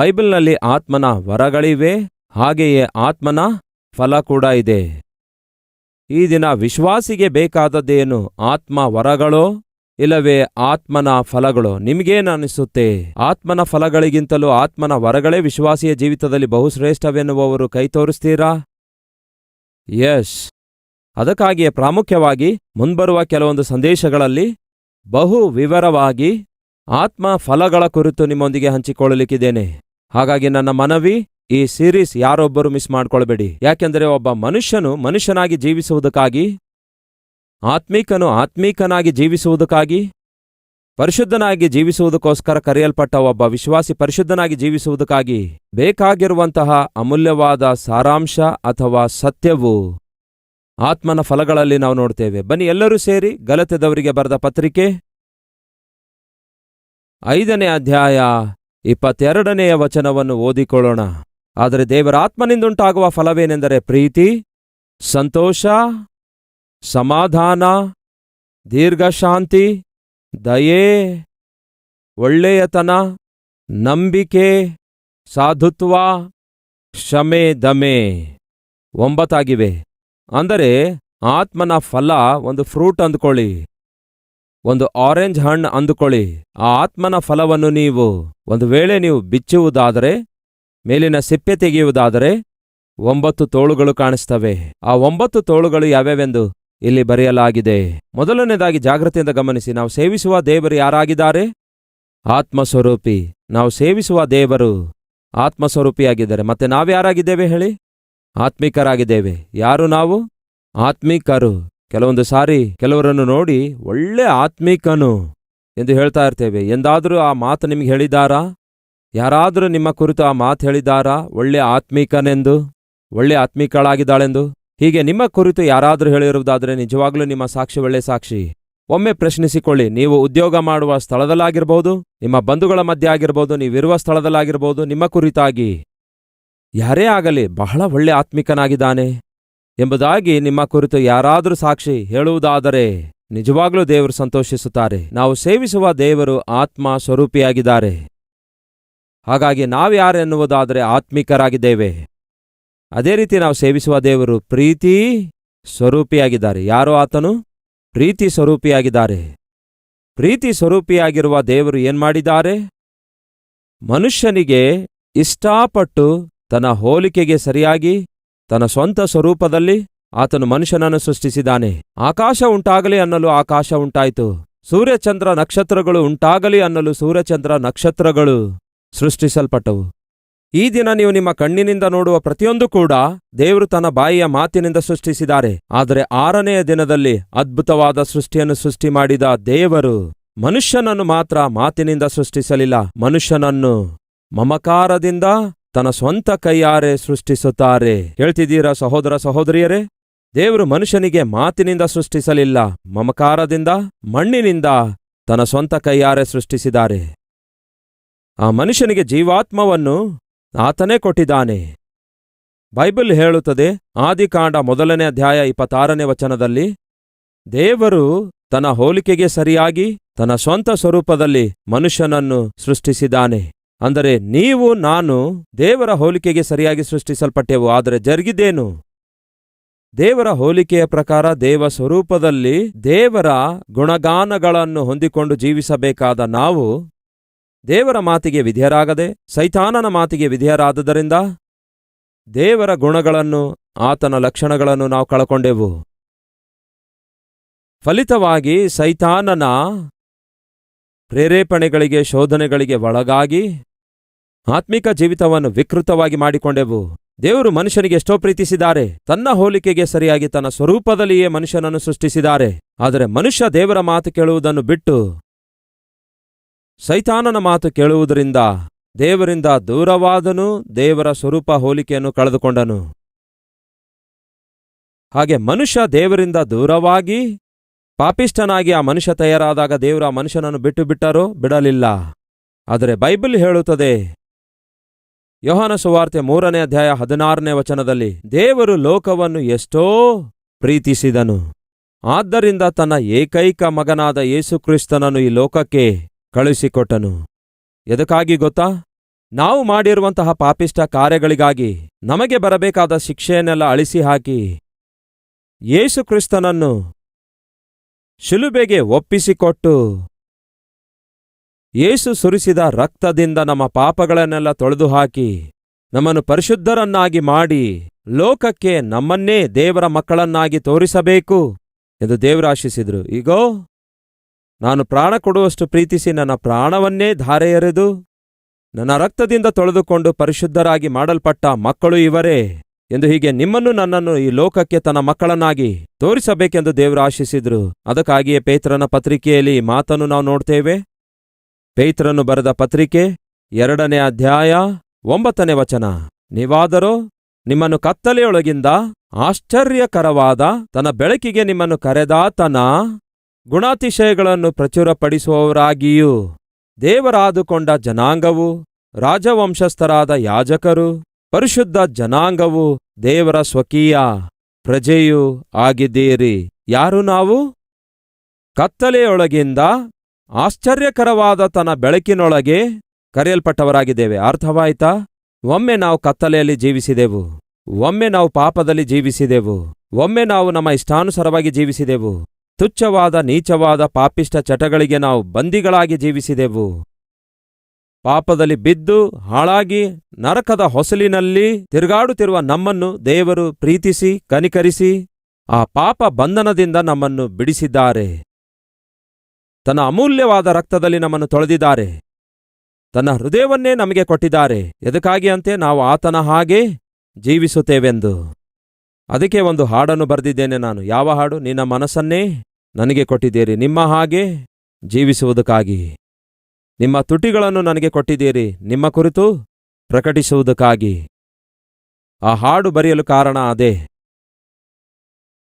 ಬೈಬಲ್ನಲ್ಲಿ ಆತ್ಮನ ವರಗಳಿವೆ, ಹಾಗೆಯೇ ಆತ್ಮನ ಫಲ ಕೂಡ ಇದೆ. ಈ ದಿನ ವಿಶ್ವಾಸಿಗೆ ಬೇಕಾದದ್ದೇನು, ಆತ್ಮ ವರಗಳೋ, ಇಲ್ಲವೇ ಆತ್ಮನ ಫಲಗಳೋ? ನಿಮಗೇನನಿಸುತ್ತೆ ಆತ್ಮನ ಫಲಗಳಿಗಿಂತಲೂ ಆತ್ಮನ ವರಗಳೇ ವಿಶ್ವಾಸಿಯ ಜೀವಿತದಲ್ಲಿ ಬಹುಶ್ರೇಷ್ಠವೆನ್ನುವವರು ಕೈ ತೋರಿಸ್ತೀರಾ? ಯಶ್. ಅದಕ್ಕಾಗಿಯೇ ಪ್ರಾಮುಖ್ಯವಾಗಿ ಮುಂಬರುವ ಕೆಲವೊಂದು ಸಂದೇಶಗಳಲ್ಲಿ ಬಹು ವಿವರವಾಗಿ ಆತ್ಮ ಫಲಗಳ ಕುರಿತು ನಿಮ್ಮೊಂದಿಗೆ ಹಂಚಿಕೊಳ್ಳಲಿಕ್ಕಿದ್ದೇನೆ. ಹಾಗಾಗಿ ನನ್ನ ಮನವಿ, ಈ ಸೀರೀಸ್ ಯಾರೊಬ್ಬರು ಮಿಸ್ ಮಾಡ್ಕೊಳ್ಬೇಡಿ. ಯಾಕೆಂದರೆ ಒಬ್ಬ ಮನುಷ್ಯನು ಮನುಷ್ಯನಾಗಿ ಜೀವಿಸುವುದಕ್ಕಾಗಿ, ಆತ್ಮೀಕನು ಆತ್ಮೀಕನಾಗಿ ಜೀವಿಸುವುದಕ್ಕಾಗಿ, ಪರಿಶುದ್ಧನಾಗಿ ಜೀವಿಸುವುದಕ್ಕೋಸ್ಕರ ಕರೆಯಲ್ಪಟ್ಟ ಒಬ್ಬ ವಿಶ್ವಾಸಿ ಪರಿಶುದ್ಧನಾಗಿ ಜೀವಿಸುವುದಕ್ಕಾಗಿ ಬೇಕಾಗಿರುವಂತಹ ಅಮೂಲ್ಯವಾದ ಸಾರಾಂಶ ಅಥವಾ ಸತ್ಯವು ಆತ್ಮನ ಫಲಗಳಲ್ಲಿ ನಾವು ನೋಡ್ತೇವೆ. ಬನ್ನಿ, ಎಲ್ಲರೂ ಸೇರಿ ಗಲತೆದವರಿಗೆ ಬರೆದ ಪತ್ರಿಕೆ ಐದನೇ ಅಧ್ಯಾಯ ಇಪ್ಪತ್ತೆರಡನೆಯ ವಚನವನ್ನು ಓದಿಕೊಳ್ಳೋಣ. ಆದರೆ ದೇವರ ಆತ್ಮನಿಂದುಂಟಾಗುವ ಫಲವೇನೆಂದರೆ ಪ್ರೀತಿ, ಸಂತೋಷ, ಸಮಾಧಾನ, ದೀರ್ಘಶಾಂತಿ, ದಯೆ, ಒಳ್ಳೆಯತನ, ನಂಬಿಕೆ, ಸಾಧುತ್ವ, ಕ್ಷಮೆ, ದಮೆ ಒಂಬತ್ತಾಗಿವೆ ಅಂದರೆ ಆತ್ಮನ ಫಲ ಒಂದು ಫ್ರೂಟ್ ಅಂದುಕೊಳ್ಳಿ. ಒಂದು ಆರೆಂಜ್ ಹಣ್ಣು ಅಂದುಕೊಳ್ಳಿ. ಆ ಆತ್ಮನ ಫಲವನ್ನು ನೀವು ಒಂದು ವೇಳೆ ನೀವು ಬಿಚ್ಚುವುದಾದರೆ, ಮೇಲಿನ ಸಿಪ್ಪೆ ತೆಗೆಯುವುದಾದರೆ ಒಂಬತ್ತು ತೋಳುಗಳು ಕಾಣಿಸ್ತವೆ ಆ ಒಂಬತ್ತು ತೋಳುಗಳು ಯಾವ್ಯಾವೆಂದು ಇಲ್ಲಿ ಬರೆಯಲಾಗಿದೆ. ಮೊದಲನೇದಾಗಿ ಜಾಗೃತಿಯಿಂದ ಗಮನಿಸಿ, ನಾವು ಸೇವಿಸುವ ದೇವರು ಯಾರಾಗಿದ್ದಾರೆ? ಆತ್ಮಸ್ವರೂಪಿ. ನಾವು ಸೇವಿಸುವ ದೇವರು ಆತ್ಮಸ್ವರೂಪಿಯಾಗಿದ್ದಾರೆ. ಮತ್ತೆ ನಾವ್ಯಾರಾಗಿದ್ದೇವೆ ಹೇಳಿ? ಆತ್ಮಿಕರಾಗಿದ್ದೇವೆ. ಯಾರು ನಾವು? ಆತ್ಮಿಕರು. ಕೆಲವೊಂದು ಸಾರಿ ಕೆಲವರನ್ನು ನೋಡಿ ಒಳ್ಳೆ ಆತ್ಮೀಕನು ಎಂದು ಹೇಳ್ತಾ ಇರ್ತೇವೆ. ಎಂದಾದರೂ ಆ ಮಾತು ನಿಮಗೆ ಹೇಳಿದಾರಾ ಯಾರಾದರೂ ನಿಮ್ಮ ಕುರಿತು ಆ ಮಾತು ಹೇಳಿದಾರಾ ಒಳ್ಳೆ ಆತ್ಮೀಕನೆಂದು? ಒಳ್ಳೆ ಆತ್ಮೀಕಳಾಗಿದ್ದಾಳೆಂದು? ಹೀಗೆ ನಿಮ್ಮ ಕುರಿತು ಯಾರಾದರೂ ಹೇಳಿರುವುದಾದರೆ ನಿಜವಾಗ್ಲೂ ನಿಮ್ಮ ಸಾಕ್ಷಿ ಒಳ್ಳೆ ಸಾಕ್ಷಿ. ಒಮ್ಮೆ ಪ್ರಶ್ನಿಸಿಕೊಳ್ಳಿ, ನೀವು ಉದ್ಯೋಗ ಮಾಡುವ ಸ್ಥಳದಲ್ಲಾಗಿರ್ಬೋದು, ನಿಮ್ಮ ಬಂಧುಗಳ ಮಧ್ಯೆ ಆಗಿರ್ಬೋದು, ನೀವಿರುವ ಸ್ಥಳದಲ್ಲಾಗಿರ್ಬೋದು, ನಿಮ್ಮ ಕುರಿತಾಗಿ. ಯಾರೇ ಆಗಲಿ ಬಹಳ ಒಳ್ಳೆ ಆತ್ಮಿಕನಾಗಿದ್ದಾನೆ. ಎಂಬುದಾಗಿ ನಿಮ್ಮ ಕುರಿತು ಯಾರಾದರೂ ಸಾಕ್ಷಿ ಹೇಳುವುದಾದರೆ ನಿಜವಾಗ್ಲೂ ದೇವರು ಸಂತೋಷಿಸುತ್ತಾರೆ. ನಾವು ಸೇವಿಸುವ ದೇವರು ಆತ್ಮ ಸ್ವರೂಪಿಯಾಗಿದ್ದಾರೆ. ಹಾಗಾಗಿ ನಾವ್ಯಾರೆನ್ನುವುದಾದರೆ ಆತ್ಮಿಕರಾಗಿದ್ದೇವೆ. ಅದೇ ರೀತಿ ನಾವು ಸೇವಿಸುವ ದೇವರು ಪ್ರೀತಿ ಸ್ವರೂಪಿಯಾಗಿದ್ದಾರೆ. ಯಾರೋ ಆತನು? ಪ್ರೀತಿ ಸ್ವರೂಪಿಯಾಗಿದ್ದಾರೆ. ಪ್ರೀತಿ ಸ್ವರೂಪಿಯಾಗಿರುವ ದೇವರು ಏನ್ಮಾಡಿದ್ದಾರೆ ಮನುಷ್ಯನಿಗೆ ಇಷ್ಟಪಟ್ಟು ತನ್ನ ಹೋಲಿಕೆಗೆ ಸರಿಯಾಗಿ ತನ್ನ ಸ್ವಂತ ಸ್ವರೂಪದಲ್ಲಿ ಆತನು ಮನುಷ್ಯನನ್ನು ಸೃಷ್ಟಿಸಿದಾನೆ ಆಕಾಶ ಉಂಟಾಗಲಿ ಅನ್ನಲು ಆಕಾಶ ಉಂಟಾಯಿತು. ಸೂರ್ಯಚಂದ್ರ ನಕ್ಷತ್ರಗಳು ಉಂಟಾಗಲಿ ಅನ್ನಲು ಸೂರ್ಯಚಂದ್ರ ನಕ್ಷತ್ರಗಳು ಸೃಷ್ಟಿಸಲ್ಪಟ್ಟವು. ಈ ದಿನ ನೀವು ನಿಮ್ಮ ಕಣ್ಣಿನಿಂದ ನೋಡುವ ಪ್ರತಿಯೊಂದು ಕೂಡ ದೇವರು ತನ್ನ ಬಾಯಿಯ ಮಾತಿನಿಂದ ಸೃಷ್ಟಿಸಿದ್ದಾರೆ. ಆದರೆ ಆರನೆಯ ದಿನದಲ್ಲಿ ಅದ್ಭುತವಾದ ಸೃಷ್ಟಿಯನ್ನು ಸೃಷ್ಟಿ ಮಾಡಿದ ದೇವರು ಮನುಷ್ಯನನ್ನು ಮಾತ್ರ ಮಾತಿನಿಂದ ಸೃಷ್ಟಿಸಲಿಲ್ಲ. ಮನುಷ್ಯನನ್ನು ಮಮಕಾರದಿಂದ ತನ್ನ ಸ್ವಂತ ಕೈಯಾರೆ ಸೃಷ್ಟಿಸುತ್ತಾರೆ. ಹೇಳ್ತಿದ್ದೀರಾ ಸಹೋದರ ಸಹೋದರಿಯರೇ? ದೇವರು ಮನುಷ್ಯನಿಗೆ ಮಾತಿನಿಂದ ಸೃಷ್ಟಿಸಲಿಲ್ಲ, ಮಮಕಾರದಿಂದ, ಮಣ್ಣಿನಿಂದ ತನ್ನ ಸ್ವಂತ ಕೈಯಾರೆ ಸೃಷ್ಟಿಸಿದ್ದಾರೆ. ಆ ಮನುಷ್ಯನಿಗೆ ಜೀವಾತ್ಮವನ್ನು ಆತನೇ ಕೊಟ್ಟಿದ್ದಾನೆ. ಬೈಬಲ್ ಹೇಳುತ್ತದೆ, ಆದಿಕಾಂಡ ಮೊದಲನೇ ಅಧ್ಯಾಯ ಇಪ್ಪತ್ತಾರನೇ ವಚನದಲ್ಲಿ, ದೇವರು ತನ್ನ ಹೋಲಿಕೆಗೆ ಸರಿಯಾಗಿ, ತನ್ನ ಸ್ವಂತ ಸ್ವರೂಪದಲ್ಲಿ ಮನುಷ್ಯನನ್ನು ಸೃಷ್ಟಿಸಿದ್ದಾನೆ. ಅಂದರೆ ನೀವು, ನಾನು ದೇವರ ಹೋಲಿಕೆಗೆ ಸರಿಯಾಗಿ ಸೃಷ್ಟಿಸಲ್ಪಟ್ಟೆವು, ಆದರೆ ಜರುಗಿದೇನು ದೇವರ ಹೋಲಿಕೆಯ ಪ್ರಕಾರ ದೇವ ಸ್ವರೂಪದಲ್ಲಿ ದೇವರ ಗುಣಗಾನಗಳನ್ನು ಹೊಂದಿಕೊಂಡು ಜೀವಿಸಬೇಕಾದ ನಾವು ದೇವರ ಮಾತಿಗೆ ವಿಧೇಯರಾಗದೆ, ಸೈತಾನನ ಮಾತಿಗೆ ವಿಧೇಯರಾದುದರಿಂದ ದೇವರ ಗುಣಗಳನ್ನು, ಆತನ ಲಕ್ಷಣಗಳನ್ನು ನಾವು ಕಳಕೊಂಡೆವು. ಫಲಿತವಾಗಿ ಸೈತಾನನ ಪ್ರೇರೇಪಣೆಗಳಿಗೆ, ಶೋಧನೆಗಳಿಗೆ ಒಳಗಾಗಿ ಆತ್ಮಿಕ ಜೀವಿತವನ್ನು ವಿಕೃತವಾಗಿ ಮಾಡಿಕೊಂಡೆವು. ದೇವರು ಮನುಷ್ಯನಿಗೆ ಎಷ್ಟೋ ಪ್ರೀತಿಸಿದ್ದಾರೆ. ತನ್ನ ಹೋಲಿಕೆಗೆ ಸರಿಯಾಗಿ ತನ್ನ ಸ್ವರೂಪದಲ್ಲಿಯೇ ಮನುಷ್ಯನನ್ನು ಸೃಷ್ಟಿಸಿದ್ದಾರೆ. ಆದರೆ ಮನುಷ್ಯ ದೇವರ ಮಾತು ಕೇಳುವುದನ್ನು ಬಿಟ್ಟು ಸೈತಾನನ ಮಾತು ಕೇಳುವುದರಿಂದ ದೇವರಿಂದ ದೂರವಾದನು, ದೇವರ ಸ್ವರೂಪ ಹೋಲಿಕೆಯನ್ನು ಕಳೆದುಕೊಂಡನು. ಹಾಗೆ ಮನುಷ್ಯ ದೇವರಿಂದ ದೂರವಾಗಿ ಪಾಪಿಷ್ಠನಾಗಿ ಆ ಮನುಷ್ಯ ತಯಾರಾದಾಗ ದೇವರು ಮನುಷ್ಯನನ್ನು ಬಿಟ್ಟು ಬಿಟ್ಟರೋ ಬಿಡಲಿಲ್ಲ. ಆದರೆ ಬೈಬಲ್ ಹೇಳುತ್ತದೆ ಯೋಹಾನ ಸುವಾರ್ತೆ ಮೂರನೇ ಅಧ್ಯಾಯ ಹದಿನಾರನೇ ವಚನದಲ್ಲಿ ದೇವರು ಲೋಕವನ್ನು ಎಷ್ಟೋ ಪ್ರೀತಿಸಿದನು. ಆದ್ದರಿಂದ ತನ್ನ ಏಕೈಕ ಮಗನಾದ ಯೇಸುಕ್ರಿಸ್ತನನ್ನು ಈ ಲೋಕಕ್ಕೆ ಕಳುಹಿಸಿಕೊಟ್ಟನು. ಎದಕ್ಕಾಗಿ ಗೊತ್ತಾ? ನಾವು ಮಾಡಿರುವಂತಹ ಪಾಪಿಷ್ಟ ಕಾರ್ಯಗಳಿಗಾಗಿ ನಮಗೆ ಬರಬೇಕಾದ ಶಿಕ್ಷೆಯನ್ನೆಲ್ಲ ಅಳಿಸಿ ಹಾಕಿ ಯೇಸುಕ್ರಿಸ್ತನನ್ನು ಶಿಲುಬೆಗೆ ಒಪ್ಪಿಸಿಕೊಟ್ಟು ಯೇಸು ಸುರಿಸಿದ ರಕ್ತದಿಂದ ನಮ್ಮ ಪಾಪಗಳನ್ನೆಲ್ಲ ತೊಳೆದು ಹಾಕಿ ನಮ್ಮನ್ನು ಪರಿಶುದ್ಧರನ್ನಾಗಿ ಮಾಡಿ ಲೋಕಕ್ಕೆ ನಮ್ಮನ್ನೇ ದೇವರ ಮಕ್ಕಳನ್ನಾಗಿ ತೋರಿಸಬೇಕು ಎಂದು ದೇವರಾಶಿಸಿದರು ಈಗೋ ನಾನು ಪ್ರಾಣ ಕೊಡುವಷ್ಟು ಪ್ರೀತಿಸಿ ನನ್ನ ಪ್ರಾಣವನ್ನೇ ಧಾರೆ ಎರೆದು ನನ್ನ ರಕ್ತದಿಂದ ತೊಳೆದುಕೊಂಡು ಪರಿಶುದ್ಧರಾಗಿ ಮಾಡಲ್ಪಟ್ಟ ಮಕ್ಕಳು ಇವರೇ ಎಂದು ಹೀಗೆ ನಿಮ್ಮನ್ನು ನನ್ನನ್ನು ಈ ಲೋಕಕ್ಕೆ ತನ್ನ ಮಕ್ಕಳನ್ನಾಗಿ ತೋರಿಸಬೇಕೆಂದು ದೇವರು ಆಶಿಸಿದ್ರು. ಅದಕ್ಕಾಗಿಯೇ ಪೇತ್ರನ ಪತ್ರಿಕೆಯಲ್ಲಿ ಮಾತನ್ನು ನಾವು ನೋಡ್ತೇವೆ. ಪೇತ್ರನು ಬರೆದ ಪತ್ರಿಕೆ, ಎರಡನೇ ಅಧ್ಯಾಯ, ಒಂಬತ್ತನೇ ವಚನ. ನೀವಾದರೋ, ನಿಮ್ಮನ್ನು ಕತ್ತಲೆಯೊಳಗಿಂದ ಆಶ್ಚರ್ಯಕರವಾದ ತನ್ನ ಬೆಳಕಿಗೆ ನಿಮ್ಮನ್ನು ಕರೆದಾತನ ಗುಣಾತಿಶಯಗಳನ್ನು ಪ್ರಚುರಪಡಿಸುವವರಾಗಿಯೂ ದೇವರಾದುಕೊಂಡ ಜನಾಂಗವು, ರಾಜವಂಶಸ್ಥರಾದ ಯಾಜಕರು, ಪರಿಶುದ್ಧ ಜನಾಂಗವು ದೇವರ ಸ್ವಕೀಯ ಪ್ರಜೆಯೂ ಆಗಿದ್ದೀರಿ. ಯಾರು ನಾವು? ಕತ್ತಲೆಯೊಳಗಿಂದ ಆಶ್ಚರ್ಯಕರವಾದ ತನ್ನ ಬೆಳಕಿನೊಳಗೆ ಕರೆಯಲ್ಪಟ್ಟವರಾಗಿದ್ದೇವೆ. ಅರ್ಥವಾಯ್ತಾ? ಒಮ್ಮೆ ನಾವು ಕತ್ತಲೆಯಲ್ಲಿ ಜೀವಿಸಿದೆವು. ಒಮ್ಮೆ ನಾವು ಪಾಪದಲ್ಲಿ ಜೀವಿಸಿದೆವು. ಒಮ್ಮೆ ನಾವು ನಮ್ಮ ಇಷ್ಟಾನುಸಾರವಾಗಿ ಜೀವಿಸಿದೆವು. ತುಚ್ಛವಾದ, ನೀಚವಾದ ಪಾಪಿಷ್ಟ ಚಟಗಳಿಗೆ ನಾವು ಬಂದಿಗಳಾಗಿ ಜೀವಿಸಿದೆವು. ಪಾಪದಲ್ಲಿ ಬಿದ್ದು, ಹಾಳಾಗಿ, ನರಕದ ಹೊಸಲಿನಲ್ಲಿ ತಿರುಗಾಡುತ್ತಿರುವ ನಮ್ಮನ್ನು ದೇವರು ಪ್ರೀತಿಸಿ, ಕನಿಕರಿಸಿ, ಆ ಪಾಪ ಬಂಧನದಿಂದ ನಮ್ಮನ್ನು ಬಿಡಿಸಿದ್ದಾರೆ. ತನ್ನ ಅಮೂಲ್ಯವಾದ ರಕ್ತದಲ್ಲಿ ನಮ್ಮನ್ನು ತೊಳೆದಿದ್ದಾರೆ. ತನ್ನ ಹೃದಯವನ್ನೇ ನಮಗೆ ಕೊಟ್ಟಿದ್ದಾರೆ. ಎದಕ್ಕಾಗಿ ಅಂತೆ? ನಾವು ಆತನ ಹಾಗೆ ಜೀವಿಸುತ್ತೇವೆಂದು. ಅದಕ್ಕೆ ಒಂದು ಹಾಡನ್ನು ಬರೆದಿದ್ದೇನೆ ನಾನು. ಯಾವ ಹಾಡು? ನಿನ್ನ ಮನಸ್ಸನ್ನೇ ನನಗೆ ಕೊಟ್ಟಿದ್ದೀರಿ. ನಿಮ್ಮ ಹಾಗೆ ಜೀವಿಸುವುದಕ್ಕಾಗಿ. ನಿಮ್ಮ ತುಟಿಗಳನ್ನು ನನಗೆ ಕೊಟ್ಟಿದ್ದೀರಿ. ನಿಮ್ಮ ಕುರಿತು ಪ್ರಕಟಿಸುವುದಕ್ಕಾಗಿ. ಆ ಹಾಡು ಬರೆಯಲು ಕಾರಣ ಅದೇ.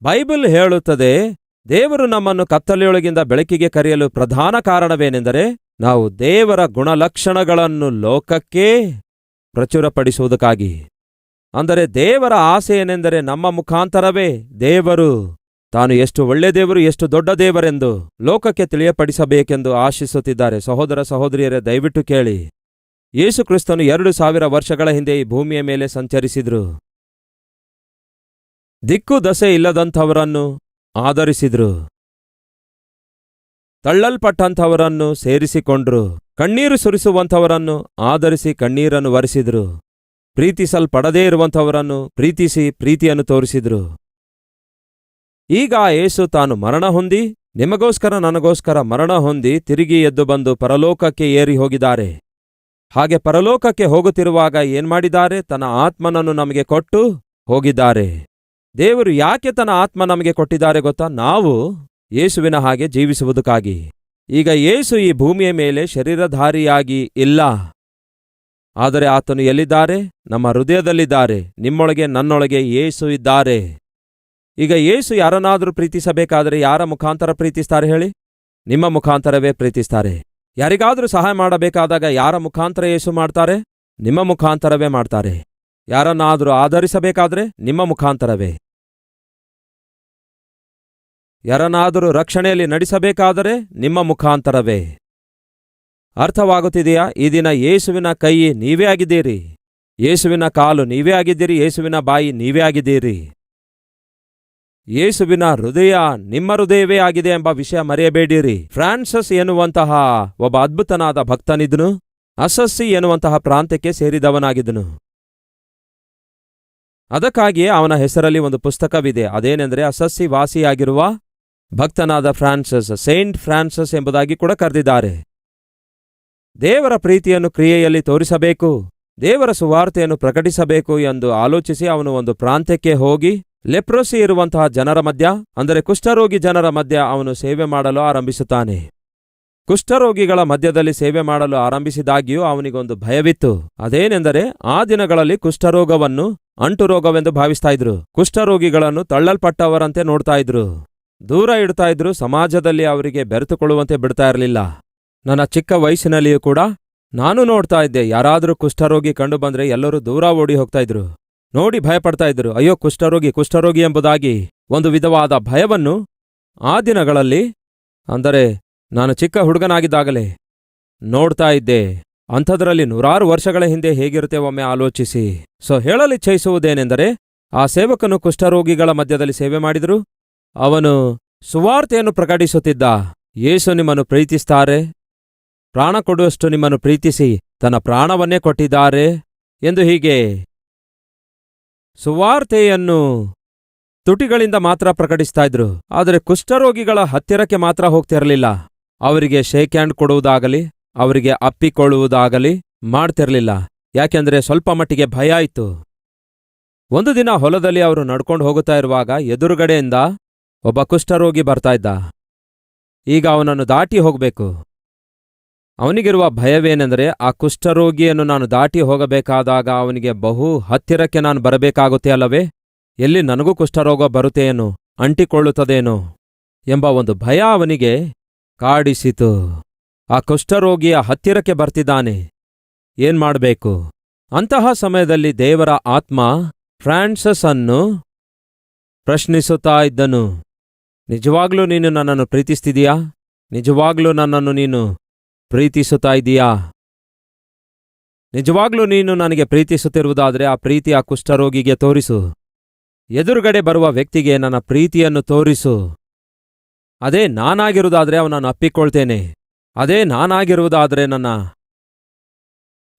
ಬೈಬಲ್ ಹೇಳುತ್ತದೆ ದೇವರು ನಮ್ಮನ್ನು ಕತ್ತಲೆಯೊಳಗಿಂದ ಬೆಳಕಿಗೆ ಕರೆಯಲು ಪ್ರಧಾನ ಕಾರಣವೇನೆಂದರೆ ನಾವು ದೇವರ ಗುಣಲಕ್ಷಣಗಳನ್ನು ಲೋಕಕ್ಕೆ ಪ್ರಚುರಪಡಿಸುವುದಕ್ಕಾಗಿ. ಅಂದರೆ ದೇವರ ಆಸೆ ಏನೆಂದರೆ ನಮ್ಮ ಮುಖಾಂತರವೇ ದೇವರು. ತಾನು ಎಷ್ಟು ಒಳ್ಳೆ ದೇವರು, ಎಷ್ಟು ದೊಡ್ಡ ದೇವರೆಂದು ಲೋಕಕ್ಕೆ ತಿಳಿಯಪಡಿಸಬೇಕೆಂದು ಆಶಿಸುತ್ತಿದ್ದಾರೆ. ಸಹೋದರ ಸಹೋದರಿಯರೇ, ದಯವಿಟ್ಟು ಕೇಳಿ. ಯೇಸು ಕ್ರಿಸ್ತನು ಎರಡು ಸಾವಿರ ವರ್ಷಗಳ ಹಿಂದೆ ಈ ಭೂಮಿಯ ಮೇಲೆ ಸಂಚರಿಸಿದ್ರು. ದಿಕ್ಕು ದಸೆ ಇಲ್ಲದಂಥವರನ್ನು ಆಧರಿಸಿದ್ರು. ತಳ್ಳಲ್ಪಟ್ಟಂಥವರನ್ನು ಸೇರಿಸಿಕೊಂಡ್ರು. ಕಣ್ಣೀರು ಸುರಿಸುವಂಥವರನ್ನು ಆಧರಿಸಿ ಕಣ್ಣೀರನ್ನು ವರಿಸಿದ್ರು ಪ್ರೀತಿಸಲ್ಪಡದೇ ಇರುವಂಥವರನ್ನು ಪ್ರೀತಿಸಿ ಪ್ರೀತಿಯನ್ನು ತೋರಿಸಿದ್ರು. ಈಗ ಏಸು ತಾನು ಮರಣ ಹೊಂದಿ, ನಿಮಗೋಸ್ಕರ ನನಗೋಸ್ಕರ ಮರಣ ಹೊಂದಿ ತಿರುಗಿ ಎದ್ದು ಬಂದು ಪರಲೋಕಕ್ಕೆ ಏರಿ ಹೋಗಿದ್ದಾರೆ. ಹಾಗೆ ಪರಲೋಕಕ್ಕೆ ಹೋಗುತ್ತಿರುವಾಗ ಏನ್ಮಾಡಿದ್ದಾರೆ? ತನ್ನ ಆತ್ಮನನ್ನು ನಮಗೆ ಕೊಟ್ಟು ಹೋಗಿದ್ದಾರೆ. ದೇವರು ಯಾಕೆ ತನ್ನ ಆತ್ಮ ನಮಗೆ ಕೊಟ್ಟಿದ್ದಾರೆ ಗೊತ್ತಾ? ನಾವು ಯೇಸುವಿನ ಹಾಗೆ ಜೀವಿಸುವುದಕ್ಕಾಗಿ. ಈಗ ಯೇಸು ಈ ಭೂಮಿಯ ಮೇಲೆ ಶರೀರಧಾರಿಯಾಗಿ ಇಲ್ಲ. ಆದರೆ ಆತನು ಎಲ್ಲಿದ್ದಾರೆ? ನಮ್ಮ ಹೃದಯದಲ್ಲಿದ್ದಾರೆ. ನಿಮ್ಮೊಳಗೆ, ನನ್ನೊಳಗೆ ಯೇಸು ಇದ್ದಾರೆ. ಈಗ ಯೇಸು ಯಾರನ್ನಾದರೂ ಪ್ರೀತಿಸಬೇಕಾದರೆ ಯಾರ ಮುಖಾಂತರ ಪ್ರೀತಿಸ್ತಾರೆ ಹೇಳಿ? ನಿಮ್ಮ ಮುಖಾಂತರವೇ ಪ್ರೀತಿಸ್ತಾರೆ. ಯಾರಿಗಾದರೂ ಸಹಾಯ ಮಾಡಬೇಕಾದಾಗ ಯಾರ ಮುಖಾಂತರ ಯೇಸು ಮಾಡ್ತಾರೆ? ನಿಮ್ಮ ಮುಖಾಂತರವೇ ಮಾಡ್ತಾರೆ. ಯಾರನ್ನಾದರೂ ಆಧರಿಸಬೇಕಾದ್ರೆ ನಿಮ್ಮ ಮುಖಾಂತರವೇ. ಯಾರನ್ನಾದರೂ ರಕ್ಷಣೆಯಲ್ಲಿ ನಡೆಸಬೇಕಾದರೆ ನಿಮ್ಮ ಮುಖಾಂತರವೇ. ಅರ್ಥವಾಗುತ್ತಿದೆಯಾ? ಈ ದಿನ ಯೇಸುವಿನ ಕೈ ನೀವೇ ಆಗಿದ್ದೀರಿ. ಯೇಸುವಿನ ಕಾಲು ನೀವೇ ಆಗಿದ್ದೀರಿ. ಯೇಸುವಿನ ಬಾಯಿ ನೀವೇ ಆಗಿದ್ದೀರಿ. ಯೇಸುವಿನ ಹೃದಯ ನಿಮ್ಮ ಹೃದಯವೇ ಆಗಿದೆ ಎಂಬ ವಿಷಯ ಮರೆಯಬೇಡಿರಿ. ಫ್ರಾನ್ಸಸ್ ಎನ್ನುವಂತಹ ಒಬ್ಬ ಅದ್ಭುತನಾದ ಭಕ್ತನಿದ್ನು ಅಸಸ್ಸಿ ಎನ್ನುವಂತಹ ಪ್ರಾಂತ್ಯಕ್ಕೆ ಸೇರಿದವನಾಗಿದ್ದನು. ಅದಕ್ಕಾಗಿಯೇ ಅವನ ಹೆಸರಲ್ಲಿ ಒಂದು ಪುಸ್ತಕವಿದೆ. ಅದೇನೆಂದರೆ ಅಸಸ್ಸಿ ವಾಸಿಯಾಗಿರುವ ಭಕ್ತನಾದ ಫ್ರಾನ್ಸಸ್, ಸೇಂಟ್ ಫ್ರಾನ್ಸಸ್ ಎಂಬುದಾಗಿ ಕೂಡ ಕರೆದಿದ್ದಾರೆ. ದೇವರ ಪ್ರೀತಿಯನ್ನು ಕ್ರಿಯೆಯಲ್ಲಿ ತೋರಿಸಬೇಕು, ದೇವರ ಸುವಾರ್ತೆಯನ್ನು ಪ್ರಕಟಿಸಬೇಕು ಎಂದು ಆಲೋಚಿಸಿ ಅವನು ಒಂದು ಪ್ರಾಂತ್ಯಕ್ಕೆ ಹೋಗಿ, ಲೆಪ್ರೋಸಿ ಇರುವಂತಹ ಜನರ ಮಧ್ಯ, ಅಂದರೆ ಕುಷ್ಠರೋಗಿ ಜನರ ಮಧ್ಯ ಅವನು ಸೇವೆ ಮಾಡಲು ಆರಂಭಿಸುತ್ತಾನೆ. ಕುಷ್ಠರೋಗಿಗಳ ಮಧ್ಯದಲ್ಲಿ ಸೇವೆ ಮಾಡಲು ಆರಂಭಿಸಿದಾಗ್ಯೂ ಅವನಿಗೊಂದು ಭಯವಿತ್ತು. ಅದೇನೆಂದರೆ, ಆ ದಿನಗಳಲ್ಲಿ ಕುಷ್ಠರೋಗವನ್ನು ಅಂಟುರೋಗವೆಂದು ಭಾವಿಸ್ತಾ ಇದ್ರು. ಕುಷ್ಠರೋಗಿಗಳನ್ನು ತಳ್ಳಲ್ಪಟ್ಟವರಂತೆ ನೋಡ್ತಾ ಇದ್ರು. ದೂರ ಇಡ್ತಾ ಇದ್ರು ಸಮಾಜದಲ್ಲಿ ಅವರಿಗೆ ಬೆರೆತುಕೊಳ್ಳುವಂತೆ ಬಿಡ್ತಾ ಇರಲಿಲ್ಲ. ನನ್ನ ಚಿಕ್ಕ ವಯಸ್ಸಿನಲ್ಲಿಯೂ ಕೂಡ ನಾನು ನೋಡ್ತಾ ಇದ್ದೆ, ಯಾರಾದರೂ ಕುಷ್ಠರೋಗಿ ಕಂಡು ಬಂದ್ರೆ ಎಲ್ಲರೂ ದೂರ ಓಡಿ ಹೋಗ್ತಾ ಇದ್ರು. ನೋಡಿ ಭಯಪಡ್ತಾ ಇದ್ರು, ಅಯ್ಯೋ ಕುಷ್ಠರೋಗಿ ಕುಷ್ಠರೋಗಿ ಎಂಬುದಾಗಿ ಒಂದು ವಿಧವಾದ ಭಯವನ್ನು ಆ ದಿನಗಳಲ್ಲಿ, ಅಂದರೆ ನಾನು ಚಿಕ್ಕ ಹುಡುಗನಾಗಿದ್ದಾಗಲೇ ನೋಡ್ತಾ ಇದ್ದೆ. ಅಂಥದ್ರಲ್ಲಿ ನೂರಾರು ವರ್ಷಗಳ ಹಿಂದೆ ಹೇಗಿರುತ್ತೆ ಒಮ್ಮೆ ಆಲೋಚಿಸಿ. ಸೊ ಹೇಳಲಿಚ್ಛಯಿಸುವುದೇನೆಂದರೆ ಆ ಸೇವಕನು ಕುಷ್ಠರೋಗಿಗಳ ಮಧ್ಯದಲ್ಲಿ ಸೇವೆ ಮಾಡಿದರು? ಅವನು ಸುವಾರ್ತೆಯನ್ನು ಪ್ರಕಟಿಸುತ್ತಿದ್ದ. ಯೇಸು ನಿಮ್ಮನ್ನು ಪ್ರೀತಿಸ್ತಾರೆ. ಪ್ರಾಣ ಕೊಡುವಷ್ಟು ನಿಮ್ಮನ್ನು ಪ್ರೀತಿಸಿ ತನ್ನ ಪ್ರಾಣವನ್ನೇ ಕೊಟ್ಟಿದ್ದಾರೆ ಎಂದು ಹೀಗೆ. ಸುವಾರ್ತೆಯನ್ನು ತುಟಿಗಳಿಂದ ಮಾತ್ರ ಪ್ರಕಟಿಸ್ತಾ ಇದ್ರು. ಆದರೆ ಕುಷ್ಠರೋಗಿಗಳ ಹತ್ತಿರಕ್ಕೆ ಮಾತ್ರ ಹೋಗ್ತಿರಲಿಲ್ಲ ಅವರಿಗೆ ಶೇಕ್ ಹ್ಯಾಂಡ್ ಕೊಡುವುದಾಗಲಿ, ಅವರಿಗೆ ಅಪ್ಪಿಕೊಳ್ಳುವುದಾಗಲಿ ಮಾಡ್ತಿರಲಿಲ್ಲ. ಯಾಕೆಂದ್ರೆ ಸ್ವಲ್ಪ ಮಟ್ಟಿಗೆ ಭಯ ಇತ್ತು. ಒಂದು ದಿನ ಹೊಲದಲ್ಲಿ ಅವರು ನಡ್ಕೊಂಡು ಹೋಗುತ್ತಾ ಇರುವಾಗ ಎದುರುಗಡೆಯಿಂದ ಒಬ್ಬ ಕುಷ್ಠರೋಗಿ ಬರ್ತಾ ಇದ್ದ. ಈಗ ಅವನನ್ನು ದಾಟಿ ಹೋಗಬೇಕು. ಅವನಿಗಿರುವ ಭಯವೇನೆಂದರೆ ಆ ಕುಷ್ಠರೋಗಿಯನ್ನು ನಾನು ದಾಟಿ ಹೋಗಬೇಕಾದಾಗ ಅವನಿಗೆ ಬಹು ಹತ್ತಿರಕ್ಕೆ ನಾನು ಬರಬೇಕಾಗುತ್ತೆ ಅಲ್ಲವೇ? ಎಲ್ಲಿ ನನಗೂ ಕುಷ್ಠರೋಗ ಬರುತ್ತೇನೋ? ಅಂಟಿಕೊಳ್ಳುತ್ತದೇನೋ? ಎಂಬ ಒಂದು ಭಯ ಅವನಿಗೆ ಕಾಡಿಸಿತು. ಆ ಕುಷ್ಠರೋಗಿಯ ಹತ್ತಿರಕ್ಕೆ ಬರ್ತಿದ್ದಾನೆ. ಏನ್ ಮಾಡಬೇಕು? ಅಂತಹ ಸಮಯದಲ್ಲಿ ದೇವರ ಆತ್ಮ ಫ್ರಾನ್ಸಸ್ ಅನ್ನು ಪ್ರಶ್ನಿಸುತ್ತಾ ಇದ್ದನು. ನಿಜವಾಗ್ಲೂ ನೀನು ನನ್ನನ್ನು ಪ್ರೀತಿಸ್ತಿದೀಯಾ? ನಿಜವಾಗ್ಲೂ ನನ್ನನ್ನು ನೀನು ಪ್ರೀತಿಸುತ್ತಾ ಇದೀಯಾ? ನಿಜವಾಗ್ಲೂ ನೀನು ನನಗೆ ಪ್ರೀತಿಸುತ್ತಿರುವುದಾದರೆ ಆ ಪ್ರೀತಿ ಆ ಕುಷ್ಠರೋಗಿಗೆ ತೋರಿಸು. ಎದುರುಗಡೆ ಬರುವ ವ್ಯಕ್ತಿಗೆ ನನ್ನ ಪ್ರೀತಿಯನ್ನು ತೋರಿಸು. ಅದೇ ನಾನಾಗಿರುವುದಾದರೆ ಅವನನ್ನು ಅಪ್ಪಿಕೊಳ್ತೇನೆ. ಅದೇ ನಾನಾಗಿರುವುದಾದರೆ ನನ್ನ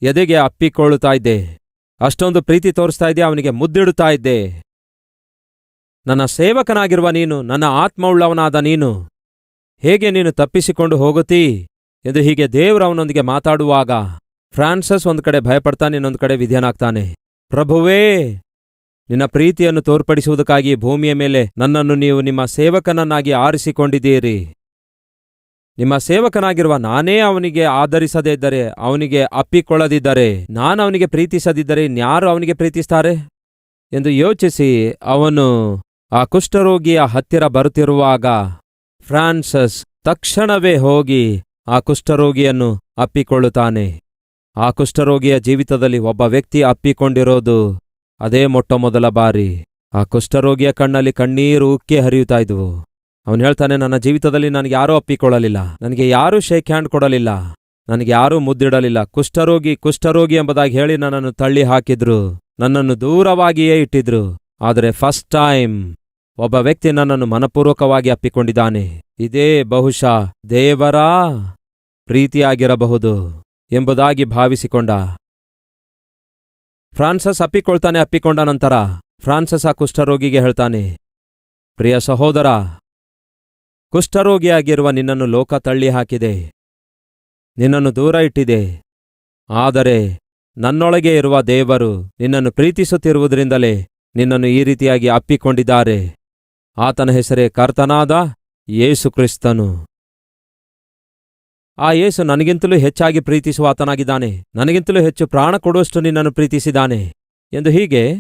ಎದೆಗೆ ಅಪ್ಪಿಕೊಳ್ಳುತ್ತಾ ಇದ್ದೆ. ಅಷ್ಟೊಂದು ಪ್ರೀತಿ ತೋರಿಸ್ತಾ ಇದ್ದೆ, ಅವನಿಗೆ ಮುದ್ದಿಡುತ್ತಾ ಇದ್ದೆ. ನನ್ನ ಸೇವಕನಾಗಿರುವ ನೀನು, ನನ್ನ ಆತ್ಮವುಳ್ಳವನಾದ ನೀನು, ಹೇಗೆ ನೀನು ತಪ್ಪಿಸಿಕೊಂಡು ಹೋಗುತ್ತೀ? ಎಂದು ಹೀಗೆ ದೇವರು ಅವನೊಂದಿಗೆ ಮಾತಾಡುವಾಗ ಫ್ರಾನ್ಸಸ್ ಒಂದು ಕಡೆ ಭಯಪಡ್ತಾನೆ, ಇನ್ನೊಂದು ಕಡೆ ವಿಧಿಯನಾಗ್ತಾನೆ. ಪ್ರಭುವೇ, ನಿನ್ನ ಪ್ರೀತಿಯನ್ನು ತೋರ್ಪಡಿಸುವುದಕ್ಕಾಗಿ ಭೂಮಿಯ ಮೇಲೆ ನನ್ನನ್ನು ನೀವು ನಿಮ್ಮ ಸೇವಕನನ್ನಾಗಿ ಆರಿಸಿಕೊಂಡಿದ್ದೀರಿ. ನಿಮ್ಮ ಸೇವಕನಾಗಿರುವ ನಾನೇ ಅವನಿಗೆ ಆಧರಿಸದೇ ಇದ್ದರೆ ಅವನಿಗೆ ಅಪ್ಪಿಕೊಳ್ಳದಿದ್ದರೆ, ನಾನು ಅವನಿಗೆ ಪ್ರೀತಿಸದಿದ್ದರೆ ಇನ್ಯಾರು ಅವನಿಗೆ ಪ್ರೀತಿಸ್ತಾರೆ? ಎಂದು ಯೋಚಿಸಿ ಅವನು ಆ ಕುಷ್ಠರೋಗಿಯ ಹತ್ತಿರ ಬರುತ್ತಿರುವಾಗ ಫ್ರಾನ್ಸಸ್ ತಕ್ಷಣವೇ ಹೋಗಿ ಆ ಕುಷ್ಠರೋಗಿಯನ್ನು ಅಪ್ಪಿಕೊಳ್ಳುತ್ತಾನೆ. ಆ ಕುಷ್ಠರೋಗಿಯ ಜೀವಿತದಲ್ಲಿ ಒಬ್ಬ ವ್ಯಕ್ತಿ ಅಪ್ಪಿಕೊಂಡಿರೋದು ಅದೇ ಮೊಟ್ಟ ಮೊದಲ ಬಾರಿ. ಆ ಕುಷ್ಠರೋಗಿಯ ಕಣ್ಣಲ್ಲಿ ಕಣ್ಣೀರು ಉಕ್ಕಿ ಹರಿಯುತ್ತಾ ಇದ್ವು. ಅವನು ಹೇಳ್ತಾನೆ, ನನ್ನ ಜೀವಿತದಲ್ಲಿ ನನಗೆ ಯಾರೂ ಅಪ್ಪಿಕೊಳ್ಳಲಿಲ್ಲ. ನನಗೆ ಯಾರೂ ಶೇಕ್ ಹ್ಯಾಂಡ್ ಕೊಡಲಿಲ್ಲ. ನನಗೆ ಯಾರೂ ಮುದ್ದಿಡಲಿಲ್ಲ. ಕುಷ್ಠರೋಗಿ ಕುಷ್ಠರೋಗಿ ಎಂಬುದಾಗಿ ಹೇಳಿ ನನ್ನನ್ನು ತಳ್ಳಿ ಹಾಕಿದ್ರು. ನನ್ನನ್ನು ದೂರವಾಗಿಯೇ ಇಟ್ಟಿದ್ರು. ಆದರೆ ಫಸ್ಟ್ ಟೈಮ್ ಒಬ್ಬ ವ್ಯಕ್ತಿ ನನ್ನನ್ನು ಮನಪೂರ್ವಕವಾಗಿ ಅಪ್ಪಿಕೊಂಡಿದ್ದಾನೆ. ಇದೇ ಬಹುಶಃ ದೇವರಾ ಪ್ರೀತಿಯಾಗಿರಬಹುದು ಎಂಬುದಾಗಿ ಭಾವಿಸಿಕೊಂಡ. ಫ್ರಾನ್ಸಸ್ ಅಪ್ಪಿಕೊಳ್ತಾನೆ ಅಪ್ಪಿಕೊಂಡ ನಂತರ ಫ್ರಾನ್ಸಸ್ ಆ ಕುಷ್ಠರೋಗಿಗೆ ಹೇಳ್ತಾನೆ, ಪ್ರಿಯ ಸಹೋದರ, ಕುಷ್ಠರೋಗಿಯಾಗಿರುವ ನಿನ್ನನ್ನು ಲೋಕ ತಳ್ಳಿ ಹಾಕಿದೆ ನಿನ್ನನ್ನು ದೂರ ಇಟ್ಟಿದೆ. ಆದರೆ ನನ್ನೊಳಗೆ ಇರುವ ದೇವರು ನಿನ್ನನ್ನು ಪ್ರೀತಿಸುತ್ತಿರುವುದರಿಂದಲೇ ನಿನ್ನನ್ನು ಈ ರೀತಿಯಾಗಿ ಅಪ್ಪಿಕೊಂಡಿದ್ದಾರೆ. ಆತನ ಹೆಸರೇ ಕರ್ತನಾದ ಯೇಸು ಕ್ರಿಸ್ತನು. ಆ ಯೇಸು ನನಗಿಂತಲೂ ಹೆಚ್ಚಾಗಿ ಪ್ರೀತಿಸುವ ಆತನಾಗಿದ್ದಾನೆ. ನನಗಿಂತಲೂ ಹೆಚ್ಚು ಪ್ರಾಣ ಕೊಡುವಷ್ಟು ನಿನ್ನನ್ನು ಪ್ರೀತಿಸಿದ್ದಾನೆ. ಎಂದು ಹೀಗೆ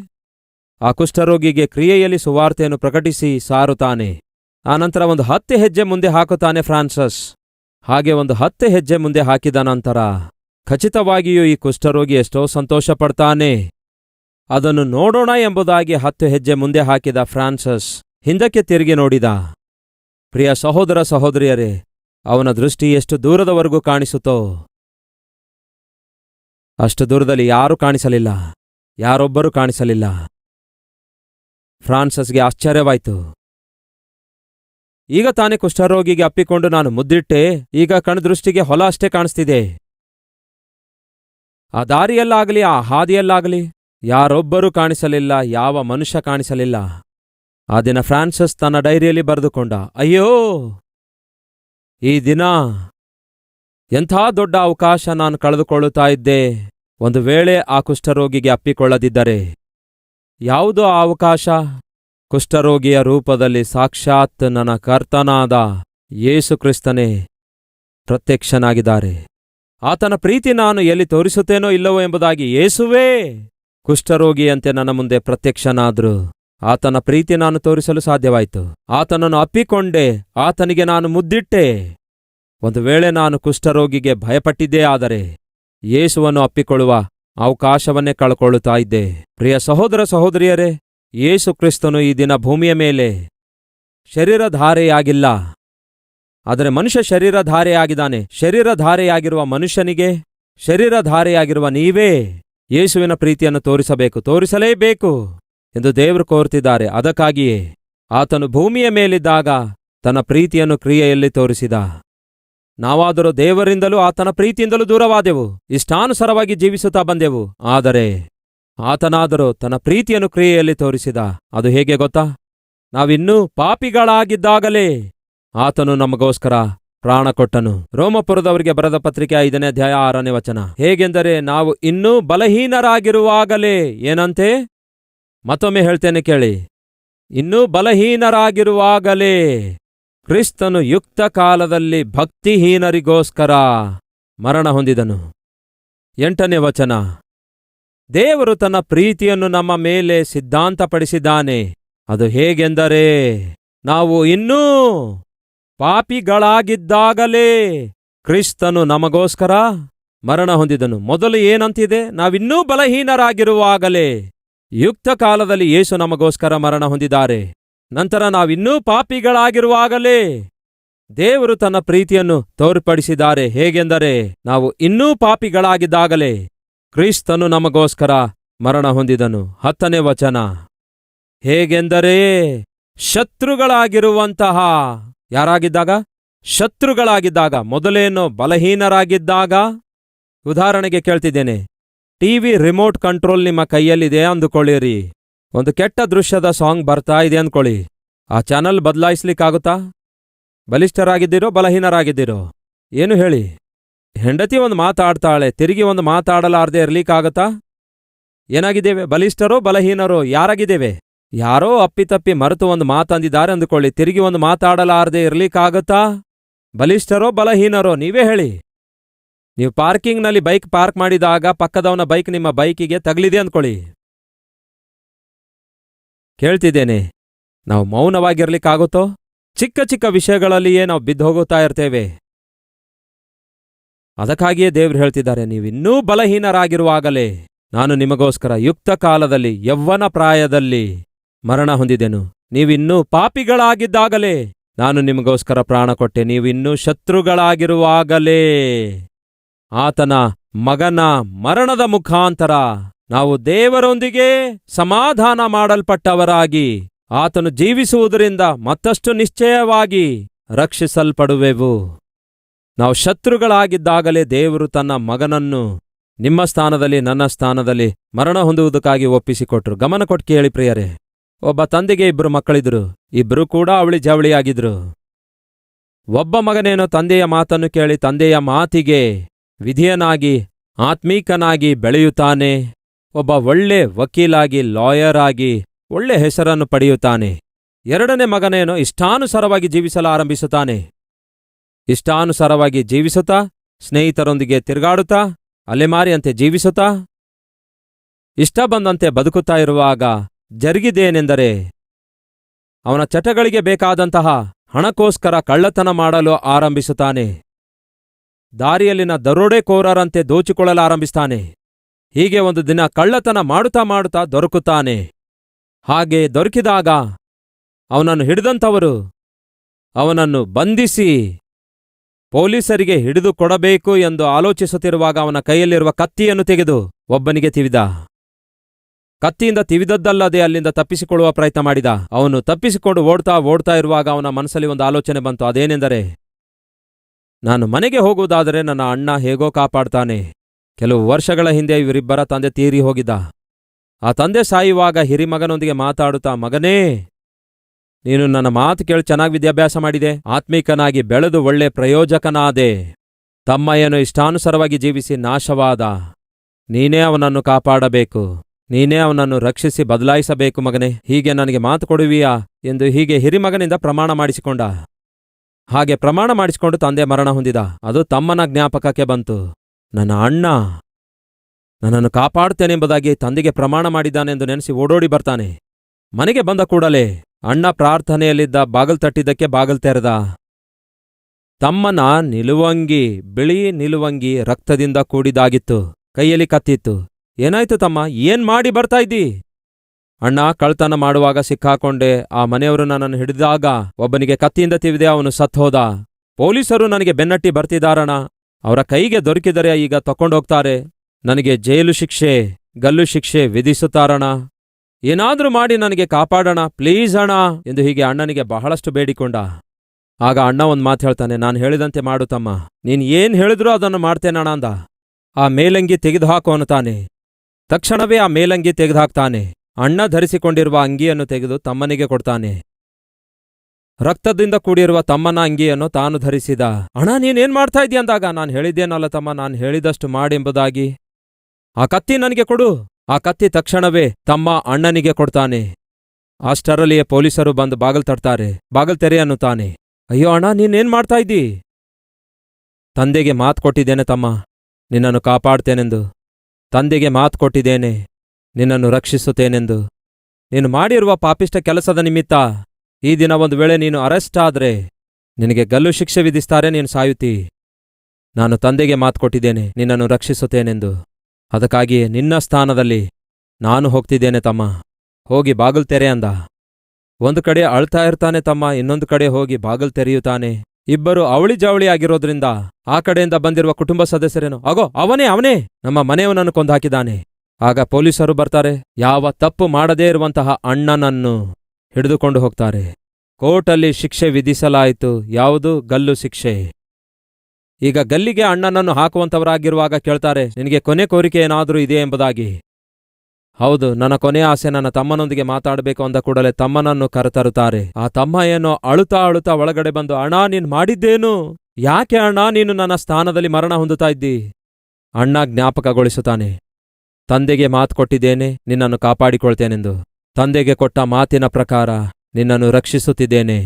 ಆ ಕುಷ್ಠರೋಗಿಗೆ ಕ್ರಿಯೆಯಲ್ಲಿ ಸುವಾರ್ತೆಯನ್ನು ಪ್ರಕಟಿಸಿ ಸಾರುತ್ತಾನೆ. ಆನಂತರ ಒಂದು ಹತ್ತೆ ಹೆಜ್ಜೆ ಮುಂದೆ ಹಾಕುತ್ತಾನೆ ಫ್ರಾನ್ಸಸ್. ಹಾಗೆ ಒಂದು ಹತ್ತೆ ಹೆಜ್ಜೆ ಮುಂದೆ ಹಾಕಿದ ನಂತರ ಖಚಿತವಾಗಿಯೂ ಈ ಕುಷ್ಠರೋಗಿ ಎಷ್ಟೋ ಸಂತೋಷ ಪಡ್ತಾನೆ ಅದನ್ನು ನೋಡೋಣ ಎಂಬುದಾಗಿ ಹತ್ತು ಹೆಜ್ಜೆ ಮುಂದೆ ಹಾಕಿದ ಫ್ರಾನ್ಸಸ್ ಹಿಂದಕ್ಕೆ ತಿರುಗಿ ನೋಡಿದ. ಪ್ರಿಯ ಸಹೋದರ ಸಹೋದರಿಯರೇ, ಅವನ ದೃಷ್ಟಿ ಎಷ್ಟು ದೂರದವರೆಗೂ ಕಾಣಿಸುತ್ತೋ. ಅಷ್ಟು ದೂರದಲ್ಲಿ ಯಾರೂ ಕಾಣಿಸಲಿಲ್ಲ, ಯಾರೊಬ್ಬರೂ ಕಾಣಿಸಲಿಲ್ಲ. ಫ್ರಾನ್ಸಸ್ಗೆ ಆಶ್ಚರ್ಯವಾಯಿತು. ಈಗ ತಾನೇ ಕುಷ್ಠರೋಗಿಗೆ ಅಪ್ಪಿಕೊಂಡು ನಾನು ಮುದ್ದಿಟ್ಟೆ, ಈಗ ಕಣದೃಷ್ಟಿಗೆ ಹೊಲ ಅಷ್ಟೇ ಕಾಣಿಸ್ತಿದೆ. ಆ ದಾರಿಯಲ್ಲಾಗಲಿ, ಆ ಹಾದಿಯಲ್ಲಾಗಲಿ. ಯಾರೊಬ್ಬರೂ ಕಾಣಿಸಲಿಲ್ಲ, ಯಾವ ಮನುಷ್ಯ ಕಾಣಿಸಲಿಲ್ಲ. ಆ ದಿನ ಫ್ರಾನ್ಸಿಸ್ ತನ್ನ ಡೈರಿಯಲ್ಲಿ ಬರೆದುಕೊಂಡ, ಅಯ್ಯೋ! ಈ ದಿನ ಎಂಥ ದೊಡ್ಡ ಅವಕಾಶ ನಾನು ಕಳೆದುಕೊಳ್ಳುತ್ತಾ ಇದ್ದೆ. ಒಂದು ವೇಳೆ ಆ ಕುಷ್ಠರೋಗಿಗೆ ಅಪ್ಪಿಕೊಳ್ಳದಿದ್ದರೆ ಯಾವುದೋ ಆ ಅವಕಾಶ? ಕುಷ್ಠರೋಗಿಯ ರೂಪದಲ್ಲಿ ಸಾಕ್ಷಾತ್ ನನ್ನ ಕರ್ತನಾದ ಯೇಸು ಕ್ರಿಸ್ತನೇ ಪ್ರತ್ಯಕ್ಷನಾಗಿದ್ದಾರೆ. ಆತನ ಪ್ರೀತಿ ನಾನು ಎಲ್ಲಿ ತೋರಿಸುತ್ತೇನೋ ಇಲ್ಲವೋ ಎಂಬುದಾಗಿ ಯೇಸುವೇ! ಕುಷ್ಠರೋಗಿಯಂತೆ ನನ್ನ ಮುಂದೆ ಪ್ರತ್ಯಕ್ಷನಾದ್ರು. ಆತನ ಪ್ರೀತಿ ನಾನು ತೋರಿಸಲು ಸಾಧ್ಯವಾಯಿತು. ಆತನನ್ನು ಅಪ್ಪಿಕೊಂಡೆ. ಆತನಿಗೆ ನಾನು ಮುದ್ದಿಟ್ಟೆ. ಒಂದು ವೇಳೆ ನಾನು ಕುಷ್ಠರೋಗಿಗೆ ಭಯಪಟ್ಟಿದ್ದೇ ಆದರೆ, ಯೇಸುವನ್ನು ಅಪ್ಪಿಕೊಳ್ಳುವ ಅವಕಾಶವನ್ನೇ ಕಳ್ಕೊಳ್ಳುತ್ತಾ ಇದ್ದೆ. ಪ್ರಿಯ ಸಹೋದರ ಸಹೋದರಿಯರೇ, ಯೇಸು ಕ್ರಿಸ್ತನು ಈ ದಿನ ಭೂಮಿಯ ಮೇಲೆ ಶರೀರಧಾರೆಯಾಗಿಲ್ಲ. ಆದರೆ ಮನುಷ್ಯ ಶರೀರಧಾರೆಯಾಗಿದ್ದಾನೆ. ಶರೀರಧಾರೆಯಾಗಿರುವ ಮನುಷ್ಯನಿಗೆ ಶರೀರಧಾರೆಯಾಗಿರುವ ನೀವೇ. ಯೇಸುವಿನ ಪ್ರೀತಿಯನ್ನು ತೋರಿಸಬೇಕು, ತೋರಿಸಲೇಬೇಕು ಎಂದು ದೇವರು ಕೋರ್ತಿದ್ದಾರೆ ಅದಕ್ಕಾಗಿಯೇ ಆತನು ಭೂಮಿಯ ಮೇಲಿದ್ದಾಗ ತನ್ನ ಪ್ರೀತಿಯನ್ನು ಕ್ರಿಯೆಯಲ್ಲಿ ತೋರಿಸಿದ. ನಾವಾದರೂ ದೇವರಿಂದಲೂ ಆತನ ಪ್ರೀತಿಯಿಂದಲೂ ದೂರವಾದೆವು, ಇಷ್ಟಾನುಸಾರವಾಗಿ ಜೀವಿಸುತ್ತಾ ಬಂದೆವು. ಆದರೆ ಆತನಾದರೂ ತನ್ನ ಪ್ರೀತಿಯನ್ನು ಕ್ರಿಯೆಯಲ್ಲಿ ತೋರಿಸಿದ. ಅದು ಹೇಗೆ ಗೊತ್ತಾ? ನಾವಿನ್ನೂ ಪಾಪಿಗಳಾಗಿದ್ದಾಗಲೇ ಆತನು ನಮಗೋಸ್ಕರ ಪ್ರಾಣ ಕೊಟ್ಟನು. ರೋಮಪುರದವರಿಗೆ ಬರೆದ ಪತ್ರಿಕೆ ಐದನೇ ಅಧ್ಯಾಯ ಆರನೇ ವಚನ. ಹೇಗೆಂದರೆ ನಾವು ಇನ್ನೂ ಬಲಹೀನರಾಗಿರುವಾಗಲೇ ಏನಂತೆ? ಮತ್ತೊಮ್ಮೆ ಹೇಳ್ತೇನೆ ಕೇಳಿ. ಇನ್ನೂ ಬಲಹೀನರಾಗಿರುವಾಗಲೇ ಕ್ರಿಸ್ತನು ಯುಕ್ತ ಕಾಲದಲ್ಲಿ ಭಕ್ತಿಹೀನರಿಗೋಸ್ಕರ ಮರಣ ಹೊಂದಿದನು. ಎಂಟನೇ ವಚನ. ದೇವರು ತನ್ನ ಪ್ರೀತಿಯನ್ನು ನಮ್ಮ ಮೇಲೆ ಸಿದ್ಧಾಂತಪಡಿಸಿದ್ದಾನೆ. ಅದು ಹೇಗೆಂದರೆ, ನಾವು ಇನ್ನೂ ಪಾಪಿಗಳಾಗಿದ್ದಾಗಲೇ ಕ್ರಿಸ್ತನು ನಮಗೋಸ್ಕರ ಮರಣ ಹೊಂದಿದನು. ಮೊದಲು ಏನಂತಿದೆ? ನಾವಿನ್ನೂ ಬಲಹೀನರಾಗಿರುವಾಗಲೇ ಯುಕ್ತ ಕಾಲದಲ್ಲಿ ಯೇಸು ನಮಗೋಸ್ಕರ ಮರಣ ಹೊಂದಿದ್ದಾರೆ. ನಂತರ ನಾವಿನ್ನೂ ಪಾಪಿಗಳಾಗಿರುವಾಗಲೇ ದೇವರು ತನ್ನ ಪ್ರೀತಿಯನ್ನು ತೋರ್ಪಡಿಸಿದ್ದಾರೆ. ಹೇಗೆಂದರೆ ನಾವು ಇನ್ನೂ ಪಾಪಿಗಳಾಗಿದ್ದಾಗಲೇ ಕ್ರಿಸ್ತನು ನಮಗೋಸ್ಕರ ಮರಣ ಹೊಂದಿದನು. ಹತ್ತನೇ ವಚನ. ಹೇಗೆಂದರೆ ಶತ್ರುಗಳಾಗಿರುವಂತಹ ಯಾರಾಗಿದ್ದಾಗ? ಶತ್ರುಗಳಾಗಿದ್ದಾಗ. ಮೊದಲೇನೋ ಬಲಹೀನರಾಗಿದ್ದಾಗ? ಉದಾಹರಣೆಗೆ ಕೇಳ್ತಿದ್ದೇನೆ. ಟಿವಿ ರಿಮೋಟ್ ಕಂಟ್ರೋಲ್ ನಿಮ್ಮ ಕೈಯಲ್ಲಿದೆ ಅಂದುಕೊಳ್ಳಿರಿ. ಒಂದು ಕೆಟ್ಟ ದೃಶ್ಯದ ಸಾಂಗ್ ಬರ್ತಾ ಇದೆ ಅಂದ್ಕೊಳ್ಳಿ. ಆ ಚಾನಲ್ ಬದಲಾಯಿಸ್ಲಿಕ್ಕಾಗುತ್ತಾ? ಬಲಿಷ್ಠರಾಗಿದ್ದೀರೋ, ಬಲಹೀನರಾಗಿದ್ದೀರೋ? ಏನು ಹೇಳಿ? ಹೆಂಡತಿ ಒಂದು ಮಾತಾಡ್ತಾಳೆ, ತಿರುಗಿ ಒಂದು ಮಾತಾಡಲಾರ್ದೆ ಇರ್ಲಿಕ್ಕಾಗತ್ತಾ? ಏನಾಗಿದ್ದೇವೆ? ಬಲಿಷ್ಠರೋ, ಬಲಹೀನರೋ, ಯಾರಾಗಿದ್ದೇವೆ? ಯಾರೋ ಅಪ್ಪಿತಪ್ಪಿ ಮರೆತು ಒಂದು ಮಾತಂದಿದ್ದಾರೆ ಅಂದುಕೊಳ್ಳಿ. ತಿರುಗಿ ಒಂದು ಮಾತಾಡಲಾರದೆ ಇರ್ಲಿಕ್ಕಾಗತ್ತಾ? ಬಲಿಷ್ಠರೋ ಬಲಹೀನರೋ, ನೀವೇ ಹೇಳಿ. ನೀವು ಪಾರ್ಕಿಂಗ್ನಲ್ಲಿ ಬೈಕ್ ಪಾರ್ಕ್ ಮಾಡಿದಾಗ ಪಕ್ಕದವನ ಬೈಕ್ ನಿಮ್ಮ ಬೈಕಿಗೆ ತಗಲಿದೆ ಅಂದ್ಕೊಳ್ಳಿ. ಕೇಳ್ತಿದ್ದೇನೆ. ನಾವು ಮೌನವಾಗಿರ್ಲಿಕ್ಕಾಗುತ್ತೋ? ಚಿಕ್ಕ ಚಿಕ್ಕ ವಿಷಯಗಳಲ್ಲಿಯೇ ನಾವು ಬಿದ್ದೋಗುತ್ತಾ ಇರ್ತೇವೆ. ಅದಕ್ಕಾಗಿಯೇ ದೇವ್ರು ಹೇಳ್ತಿದ್ದಾರೆ, ನೀವಿನ್ನೂ ಬಲಹೀನರಾಗಿರುವಾಗಲೇ, ನಾನು ನಿಮಗೋಸ್ಕರ ಯುಕ್ತ ಕಾಲದಲ್ಲಿ, ಯೌವ್ವನ ಪ್ರಾಯದಲ್ಲಿ ಮರಣ ಹೊಂದಿದೆನು. ನೀವಿನ್ನೂ ಪಾಪಿಗಳಾಗಿದ್ದಾಗಲೇ. ನಾನು ನಿಮಗೋಸ್ಕರ ಪ್ರಾಣ ಕೊಟ್ಟೆ. ನೀವಿನ್ನೂ ಶತ್ರುಗಳಾಗಿರುವಾಗಲೇ. ಆತನ ಮಗನ ಮರಣದ ಮುಖಾಂತರ ನಾವು ದೇವರೊಂದಿಗೆ ಸಮಾಧಾನ ಮಾಡಲ್ಪಟ್ಟವರಾಗಿ, ಆತನು ಜೀವಿಸುವುದರಿಂದ ಮತ್ತಷ್ಟು ನಿಶ್ಚಯವಾಗಿ ರಕ್ಷಿಸಲ್ಪಡುವೆವು. ನಾವು ಶತ್ರುಗಳಾಗಿದ್ದಾಗಲೇ ದೇವರು ತನ್ನ ಮಗನನ್ನು ನಿಮ್ಮ ಸ್ಥಾನದಲ್ಲಿ, ನನ್ನ ಸ್ಥಾನದಲ್ಲಿ ಮರಣ ಹೊಂದುವುದಕ್ಕಾಗಿ ಒಪ್ಪಿಸಿಕೊಟ್ರು. ಗಮನ ಕೊಟ್ಟು ಕೇಳಿ ಪ್ರಿಯರೇ. ಒಬ್ಬ ತಂದೆಗೆ ಇಬ್ಬರು ಮಕ್ಕಳಿದ್ರು. ಇಬ್ರು ಕೂಡ ಅವಳಿ ಜವಳಿಯಾಗಿದ್ರು. ಒಬ್ಬ ಮಗನೇನೋ ತಂದೆಯ ಮಾತನ್ನು ಕೇಳಿ ತಂದೆಯ ಮಾತಿಗೆ ವಿಧಿಯನಾಗಿ, ಆತ್ಮೀಕನಾಗಿ ಬೆಳೆಯುತ್ತಾನೆ. ಒಬ್ಬ ಒಳ್ಳೆ ವಕೀಲಾಗಿ, ಲಾಯರ್ ಆಗಿ ಒಳ್ಳೆ ಹೆಸರನ್ನು ಪಡೆಯುತ್ತಾನೆ. ಎರಡನೇ ಮಗನೇನೋ ಇಷ್ಟಾನುಸಾರವಾಗಿ ಜೀವಿಸಲು ಆರಂಭಿಸುತ್ತಾನೆ. ಇಷ್ಟಾನುಸಾರವಾಗಿ ಜೀವಿಸುತ್ತಾ, ಸ್ನೇಹಿತರೊಂದಿಗೆ ತಿರುಗಾಡುತ್ತಾ, ಅಲೆಮಾರಿಯಂತೆ ಜೀವಿಸುತ್ತಾ, ಇಷ್ಟ ಬಂದಂತೆ ಬದುಕುತ್ತಾ ಇರುವಾಗ ಜರುಗಿದೇನೆಂದರೆ ಅವನ ಚಟಗಳಿಗೆ ಬೇಕಾದಂತಹ ಹಣಕ್ಕೋಸ್ಕರ ಕಳ್ಳತನ ಮಾಡಲು ಆರಂಭಿಸುತ್ತಾನೆ. ದಾರಿಯಲ್ಲಿನ ದರೋಡೆಕೋರರಂತೆ ದೋಚಿಕೊಳ್ಳಲಾರಂಭಿಸ್ತಾನೆ. ಹೀಗೆ ಒಂದು ದಿನ ಕಳ್ಳತನ ಮಾಡುತ್ತಾ ಮಾಡುತ್ತಾ ದೊರಕುತ್ತಾನೆ. ಹಾಗೆ ದೊರಕಿದಾಗ ಅವನನ್ನು ಹಿಡಿದಂಥವರು ಅವನನ್ನು ಬಂಧಿಸಿ ಪೊಲೀಸರಿಗೆ ಹಿಡಿದು ಕೊಡಬೇಕು ಎಂದು ಆಲೋಚಿಸುತ್ತಿರುವಾಗ ಅವನ ಕೈಯಲ್ಲಿರುವ ಕತ್ತಿಯನ್ನು ತೆಗೆದು ಒಬ್ಬನಿಗೆ ತಿವಿದ. ಕತ್ತಿಯಿಂದ ತಿವಿದದ್ದಲ್ಲದೆ ಅಲ್ಲಿಂದ ತಪ್ಪಿಸಿಕೊಳ್ಳುವ ಪ್ರಯತ್ನ ಮಾಡಿದ. ಅವನು ತಪ್ಪಿಸಿಕೊಂಡು ಓಡ್ತಾ ಓಡ್ತಾ ಇರುವಾಗ ಅವನ ಮನಸ್ಸಲ್ಲಿ ಒಂದು ಆಲೋಚನೆ ಬಂತು. ಅದೇನೆಂದರೆ, ನಾನು ಮನೆಗೆ ಹೋಗುವುದಾದರೆ ನನ್ನ ಅಣ್ಣ ಹೇಗೋ ಕಾಪಾಡ್ತಾನೆ. ಕೆಲವು ವರ್ಷಗಳ ಹಿಂದೆ ಇವರಿಬ್ಬರ ತಂದೆ ತೀರಿ ಹೋಗಿದ್ದ. ಆ ತಂದೆ ಸಾಯುವಾಗ ಹಿರಿಮಗನೊಂದಿಗೆ ಮಾತಾಡುತ್ತಾ, ಮಗನೇ, ನೀನು ನನ್ನ ಮಾತು ಕೇಳಿ ಚೆನ್ನಾಗಿ ವಿದ್ಯಾಭ್ಯಾಸ ಮಾಡಿದೆ. ಆತ್ಮೀಕನಾಗಿ ಬೆಳೆದು ಒಳ್ಳೆ ಪ್ರಯೋಜಕನಾದೆ. ತಮ್ಮಯ್ಯನು ಇಷ್ಟಾನುಸಾರವಾಗಿ ಜೀವಿಸಿ ನಾಶವಾದ. ನೀನೇ ಅವನನ್ನು ಕಾಪಾಡಬೇಕು. ನೀನೇ ಅವನನ್ನು ರಕ್ಷಿಸಿ ಬದಲಾಯಿಸಬೇಕು ಮಗನೇ. ಹೀಗೆ ನನಗೆ ಮಾತು ಕೊಡುವಿಯಾ ಎಂದು ಹೀಗೆ ಹಿರಿಮಗನಿಂದ ಪ್ರಮಾಣ ಮಾಡಿಸಿಕೊಂಡ. ಹಾಗೆ ಪ್ರಮಾಣ ಮಾಡಿಸಿಕೊಂಡು ತಂದೆ ಮರಣ ಹೊಂದಿದ. ಅದು ತಮ್ಮನ ಜ್ಞಾಪಕಕ್ಕೆ ಬಂತು. ನನ್ನ ಅಣ್ಣ, ನನ್ನನ್ನು ಕಾಪಾಡುತ್ತೇನೆಂಬುದಾಗಿ ತಂದೆಗೆ ಪ್ರಮಾಣ ಮಾಡಿದ್ದಾನೆಂದು ನೆನೆಸಿ ಓಡೋಡಿ ಬರ್ತಾನೆ. ಮನೆಗೆ ಬಂದ ಕೂಡಲೇ ಅಣ್ಣ ಪ್ರಾರ್ಥನೆಯಲ್ಲಿದ್ದ ಬಾಗಲ್ ತಟ್ಟಿದ್ದಕ್ಕೆ ಬಾಗಲ್ ತೆರೆದ. ತಮ್ಮನ ನಿಲುವಂಗಿ, ಬಿಳಿ ನಿಲುವಂಗಿ ರಕ್ತದಿಂದ ಕೂಡಿದಾಗಿತ್ತು ಕೈಯಲ್ಲಿ ಕತ್ತಿತ್ತು. ಏನಾಯ್ತು ತಮ್ಮ? ಏನ್ ಮಾಡಿ ಬರ್ತಾ ಇದ್ದಿ? ಅಣ್ಣ ಕಳ್ತನ ಮಾಡುವಾಗ ಸಿಕ್ಕಾಕೊಂಡೆ, ಆ ಮನೆಯವರು ನನ್ನನ್ನು ಹಿಡಿದಾಗ ಒಬ್ಬನಿಗೆ ಕತ್ತಿಯಿಂದ ತಿವಿದೆ, ಅವನು ಸತ್ತೋದ ಪೊಲೀಸರು ನನಗೆ ಬೆನ್ನಟ್ಟಿ ಬರ್ತಿದಾರಣ ಅವರ ಕೈಗೆ ದೊರಕಿದರೆ ಈಗ ತಕೊಂಡೋಗ್ತಾರೆ. ನನಗೆ ಜೈಲು ಶಿಕ್ಷೆ, ಗಲ್ಲು ಶಿಕ್ಷೆ ವಿಧಿಸುತ್ತಾರಣ. ಏನಾದ್ರೂ ಮಾಡಿ ನನಗೆ ಕಾಪಾಡೋಣ, ಪ್ಲೀಸ್ ಅಣ್ಣ ಎಂದು ಹೀಗೆ ಅಣ್ಣನಿಗೆ ಬಹಳಷ್ಟು ಬೇಡಿಕೊಂಡ. ಆಗ ಅಣ್ಣ ಒಂದ್ ಮಾತು ಹೇಳ್ತಾನೆ, ನಾನು ಹೇಳಿದಂತೆ ಮಾಡು ತಮ್ಮ. ನೀನ್ ಏನ್ ಹೇಳಿದ್ರೂ ಅದನ್ನು ಮಾಡ್ತೇನಣ್ಣ ಅಂದ. ಆ ಮೇಲಂಗಿ ತೆಗೆದುಹಾಕು ಅನ್ನುತ್ತಾನೆ ತಕ್ಷಣವೇ ಆ ಮೇಲಂಗಿ ತೆಗೆದುಹಾಕ್ತಾನೆ. ಅಣ್ಣ ಧರಿಸಿಕೊಂಡಿರುವ ಅಂಗಿಯನ್ನು ತೆಗೆದು ತಮ್ಮನಿಗೆ ಕೊಡ್ತಾನೆ. ರಕ್ತದಿಂದ ಕೂಡಿರುವ ತಮ್ಮನ ಅಂಗಿಯನ್ನು ತಾನು ಧರಿಸಿದ. ಅಣ್ಣ, ನೀನೇನ್ ಮಾಡ್ತಾ ಅಂದಾಗ, ನಾನು ಹೇಳಿದ್ದೇನಲ್ಲ ತಮ್ಮ, ನಾನು ಹೇಳಿದಷ್ಟು ಮಾಡೆಂಬುದಾಗಿ. ಆ ಕತ್ತಿ ನನಗೆ ಕೊಡು. ಆ ಕತ್ತಿ ತಕ್ಷಣವೇ ತಮ್ಮ ಅಣ್ಣನಿಗೆ ಕೊಡ್ತಾನೆ. ಅಷ್ಟರಲ್ಲಿಯೇ ಪೊಲೀಸರು ಬಂದು ಬಾಗಲ್ ತಡ್ತಾರೆ ಬಾಗಲ್ ತೆರೆ ಅನ್ನುತ್ತಾನೆ. ಅಯ್ಯೋ ಅಣ್ಣ, ನೀನೇನ್ ಮಾಡ್ತಾ ಇದ್ದೀ? ತಂದೆಗೆ ಮಾತು ಕೊಟ್ಟಿದ್ದೇನೆ ತಮ್ಮ. ನಿನ್ನನ್ನು ಕಾಪಾಡ್ತೇನೆಂದು. ತಂದೆಗೆ ಮಾತು ಕೊಟ್ಟಿದ್ದೇನೆ, ನಿನ್ನನ್ನು ರಕ್ಷಿಸುತ್ತೇನೆಂದು. ನೀನು ಮಾಡಿರುವ ಪಾಪಿಷ್ಟ ಕೆಲಸದ ನಿಮಿತ್ತ ಈ ದಿನ ಒಂದು ವೇಳೆ ನೀನು ಅರೆಸ್ಟ್ ಆದ್ರೆ ನಿನಗೆ ಗಲ್ಲು ಶಿಕ್ಷೆ ವಿಧಿಸ್ತಾರೆ, ನೀನು ಸಾಯುತ್ತಿ. ನಾನು ತಂದೆಗೆ ಮಾತು ಕೊಟ್ಟಿದ್ದೇನೆ, ನಿನ್ನನ್ನು ರಕ್ಷಿಸುತ್ತೇನೆಂದು. ಅದಕ್ಕಾಗಿಯೇ ನಿನ್ನ ಸ್ಥಾನದಲ್ಲಿ ನಾನು ಹೋಗ್ತಿದ್ದೇನೆ ತಮ್ಮ. ಹೋಗಿ ಬಾಗಲ್ ತೆರೆ ಅಂದ. ಒಂದು ಕಡೆ ಅಳ್ತಾ ಇರ್ತಾನೆ ತಮ್ಮ, ಇನ್ನೊಂದು ಕಡೆ ಹೋಗಿ ಬಾಗಲ್ ತೆರೆಯುತ್ತಾನೆ ಇಬ್ಬರು ಅವಳಿ ಜಾವಳಿ ಆಗಿರೋದ್ರಿಂದ ಆ ಕಡೆಯಿಂದ ಬಂದಿರುವ ಕುಟುಂಬ ಸದಸ್ಯರೇನು ಆಗೋ ಅವನೇ ಅವನೇ! ನಮ್ಮ ಮನೆಯವನನ್ನು ಕೊಂದಾಕಿದ್ದಾನೆ. ಆಗ ಪೊಲೀಸರು ಬರ್ತಾರೆ. ಯಾವ ತಪ್ಪು ಮಾಡದೇ ಇರುವಂತಹ ಅಣ್ಣನನ್ನು ಹಿಡಿದುಕೊಂಡು ಹೋಗ್ತಾರೆ. ಕೋರ್ಟಲ್ಲಿ ಶಿಕ್ಷೆ ವಿಧಿಸಲಾಯಿತು. ಯಾವುದು? ಗಲ್ಲು ಶಿಕ್ಷೆ. ಈಗ ಗಲ್ಲಿಗೆ ಅಣ್ಣನನ್ನು ಹಾಕುವಂತವರಾಗಿರುವಾಗ ಕೇಳ್ತಾರೆ, ನಿನಗೆ ಕೊನೆ ಕೋರಿಕೆ ಏನಾದರೂ ಇದೆ ಎಂಬುದಾಗಿ? ಹೌದು, ನನ್ನ ಕೊನೆಯ ಆಸೆ ನನ್ನ ತಮ್ಮನೊಂದಿಗೆ ಮಾತಾಡಬೇಕು ಅಂದ ಕೂಡಲೇ ತಮ್ಮನನ್ನು ಕರೆತರುತ್ತಾರೆ. ಆ ತಮ್ಮ ಏನೋ ಅಳುತ್ತಾ ಅಳುತ್ತಾ ಒಳಗಡೆ ಬಂದು, ಅಣ್ಣ, ನೀನ್ ಮಾಡಿದ್ದೇನು? ಯಾಕೆ ಅಣ್ಣ, ನೀನು ನನ್ನ ಸ್ಥಾನದಲ್ಲಿ ಮರಣ ಹೊಂದುತ್ತಾ ಇದ್ದಿ? ಅಣ್ಣ ಜ್ಞಾಪಕಗೊಳಿಸುತ್ತಾನೆ, ತಂದೆಗೆ ಮಾತು ಕೊಟ್ಟಿದ್ದೇನೆ, ನಿನ್ನನ್ನು ಕಾಪಾಡಿಕೊಳ್ತೇನೆಂದು. ತಂದೆಗೆ ಕೊಟ್ಟ ಮಾತಿನ ಪ್ರಕಾರ ನಿನ್ನನ್ನು ರಕ್ಷಿಸುತ್ತಿದ್ದೇನೆ.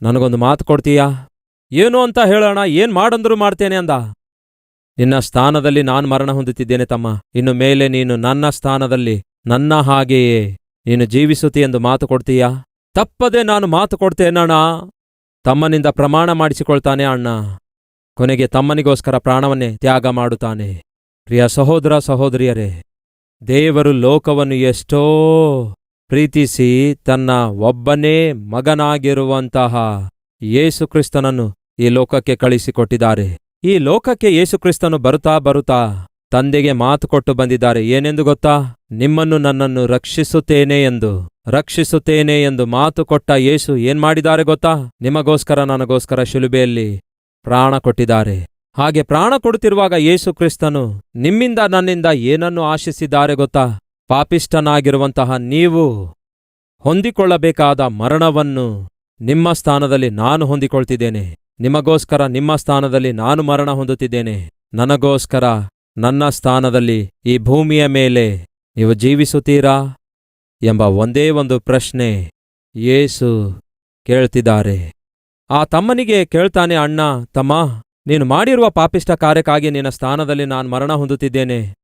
ನನಗೊಂದು ಮಾತು ಕೊಡ್ತೀಯಾ? ಏನು ಅಂತ ಹೇಳೋಣ ಏನ್ ಮಾಡಂದ್ರೂ ಮಾಡ್ತೇನೆ ಅಂದ. ನಿನ್ನ ಸ್ಥಾನದಲ್ಲಿ ನಾನು ಮರಣ ಹೊಂದುತ್ತಿದ್ದೇನೆ ತಮ್ಮ. ಇನ್ನು ಮೇಲೆ ನೀನು ನನ್ನ ಸ್ಥಾನದಲ್ಲಿ ನನ್ನ ಹಾಗೆಯೇ, ನೀನು ಜೀವಿಸುತ್ತಿ ಎಂದು ಮಾತು ಕೊಡ್ತೀಯಾ? ತಪ್ಪದೆ ನಾನು ಮಾತು ಕೊಡ್ತೇನಣ್ಣ ತಮ್ಮನಿಂದ ಪ್ರಮಾಣ ಮಾಡಿಸಿಕೊಳ್ತಾನೆ ಅಣ್ಣ. ಕೊನೆಗೆ ತಮ್ಮನಿಗೋಸ್ಕರ ಪ್ರಾಣವನ್ನೇ ತ್ಯಾಗ ಮಾಡುತ್ತಾನೆ. ಪ್ರಿಯ ಸಹೋದರ ಸಹೋದರಿಯರೇ, ದೇವರು ಲೋಕವನ್ನು ಎಷ್ಟೋ ಪ್ರೀತಿಸಿ ತನ್ನ ಒಬ್ಬನೇ ಮಗನಾಗಿರುವಂತಹ ಯೇಸುಕ್ರಿಸ್ತನನ್ನು ಈ ಲೋಕಕ್ಕೆ ಕಳಿಸಿಕೊಟ್ಟಿದ್ದಾರೆ ಈ ಲೋಕಕ್ಕೆ ಯೇಸುಕ್ರಿಸ್ತನು ಬರುತ್ತಾ ಬರುತ್ತಾ ತಂದೆಗೆ ಮಾತು ಕೊಟ್ಟು ಬಂದಿದ್ದಾರೆ. ಏನೆಂದು ಗೊತ್ತಾ? ನಿಮ್ಮನ್ನು ನನ್ನನ್ನು ರಕ್ಷಿಸುತ್ತೇನೆ ಎಂದು ರಕ್ಷಿಸುತ್ತೇನೆ ಎಂದು ಮಾತು ಕೊಟ್ಟ ಯೇಸು ಏನ್ ಮಾಡಿದ್ದಾರೆ ಗೊತ್ತಾ? ನಿಮಗೋಸ್ಕರ ನನಗೋಸ್ಕರ ಶಿಲುಬೆಯಲ್ಲಿ ಪ್ರಾಣ ಕೊಟ್ಟಿದ್ದಾರೆ. ಹಾಗೆ ಪ್ರಾಣ ಕೊಡುತ್ತಿರುವಾಗ ಯೇಸು ಕ್ರಿಸ್ತನು ನಿಮ್ಮಿಂದ ನನ್ನಿಂದ ಏನನ್ನು ಆಶಿಸಿದ್ದಾರೆ ಗೊತ್ತಾ? ಪಾಪಿಷ್ಟನಾಗಿರುವಂತಹ ನೀವು ಹೊಂದಿಕೊಳ್ಳಬೇಕಾದ ಮರಣವನ್ನು ನಿಮ್ಮ ಸ್ಥಾನದಲ್ಲಿ ನಾನು ಹೊಂದಿಕೊಳ್ತಿದ್ದೇನೆ. ನಿಮಗೋಸ್ಕರ ನಿಮ್ಮ ಸ್ಥಾನದಲ್ಲಿ ನಾನು ಮರಣ ಹೊಂದುತ್ತಿದ್ದೇನೆ. ನನಗೋಸ್ಕರ ನನ್ನ ಸ್ಥಾನದಲ್ಲಿ ಈ ಭೂಮಿಯ ಮೇಲೆ ನೀವು ಜೀವಿಸುತ್ತೀರಾ ಎಂಬ ಒಂದೇ ಒಂದು ಪ್ರಶ್ನೆ ಯೇಸು ಕೇಳ್ತಿದ್ದಾರೆ. ಆ ತಮ್ಮನಿಗೆ ಕೇಳ್ತಾನೆ, ಅಣ್ಣ, ತಮ್ಮ, ನೀನು ಮಾಡಿರುವ ಪಾಪಿಷ್ಟ ಕಾರ್ಯಕ್ಕಾಗಿ ನಿನ್ನ ಸ್ಥಾನದಲ್ಲಿ ನಾನು ಮರಣ ಹೊಂದುತ್ತಿದ್ದೇನೆ.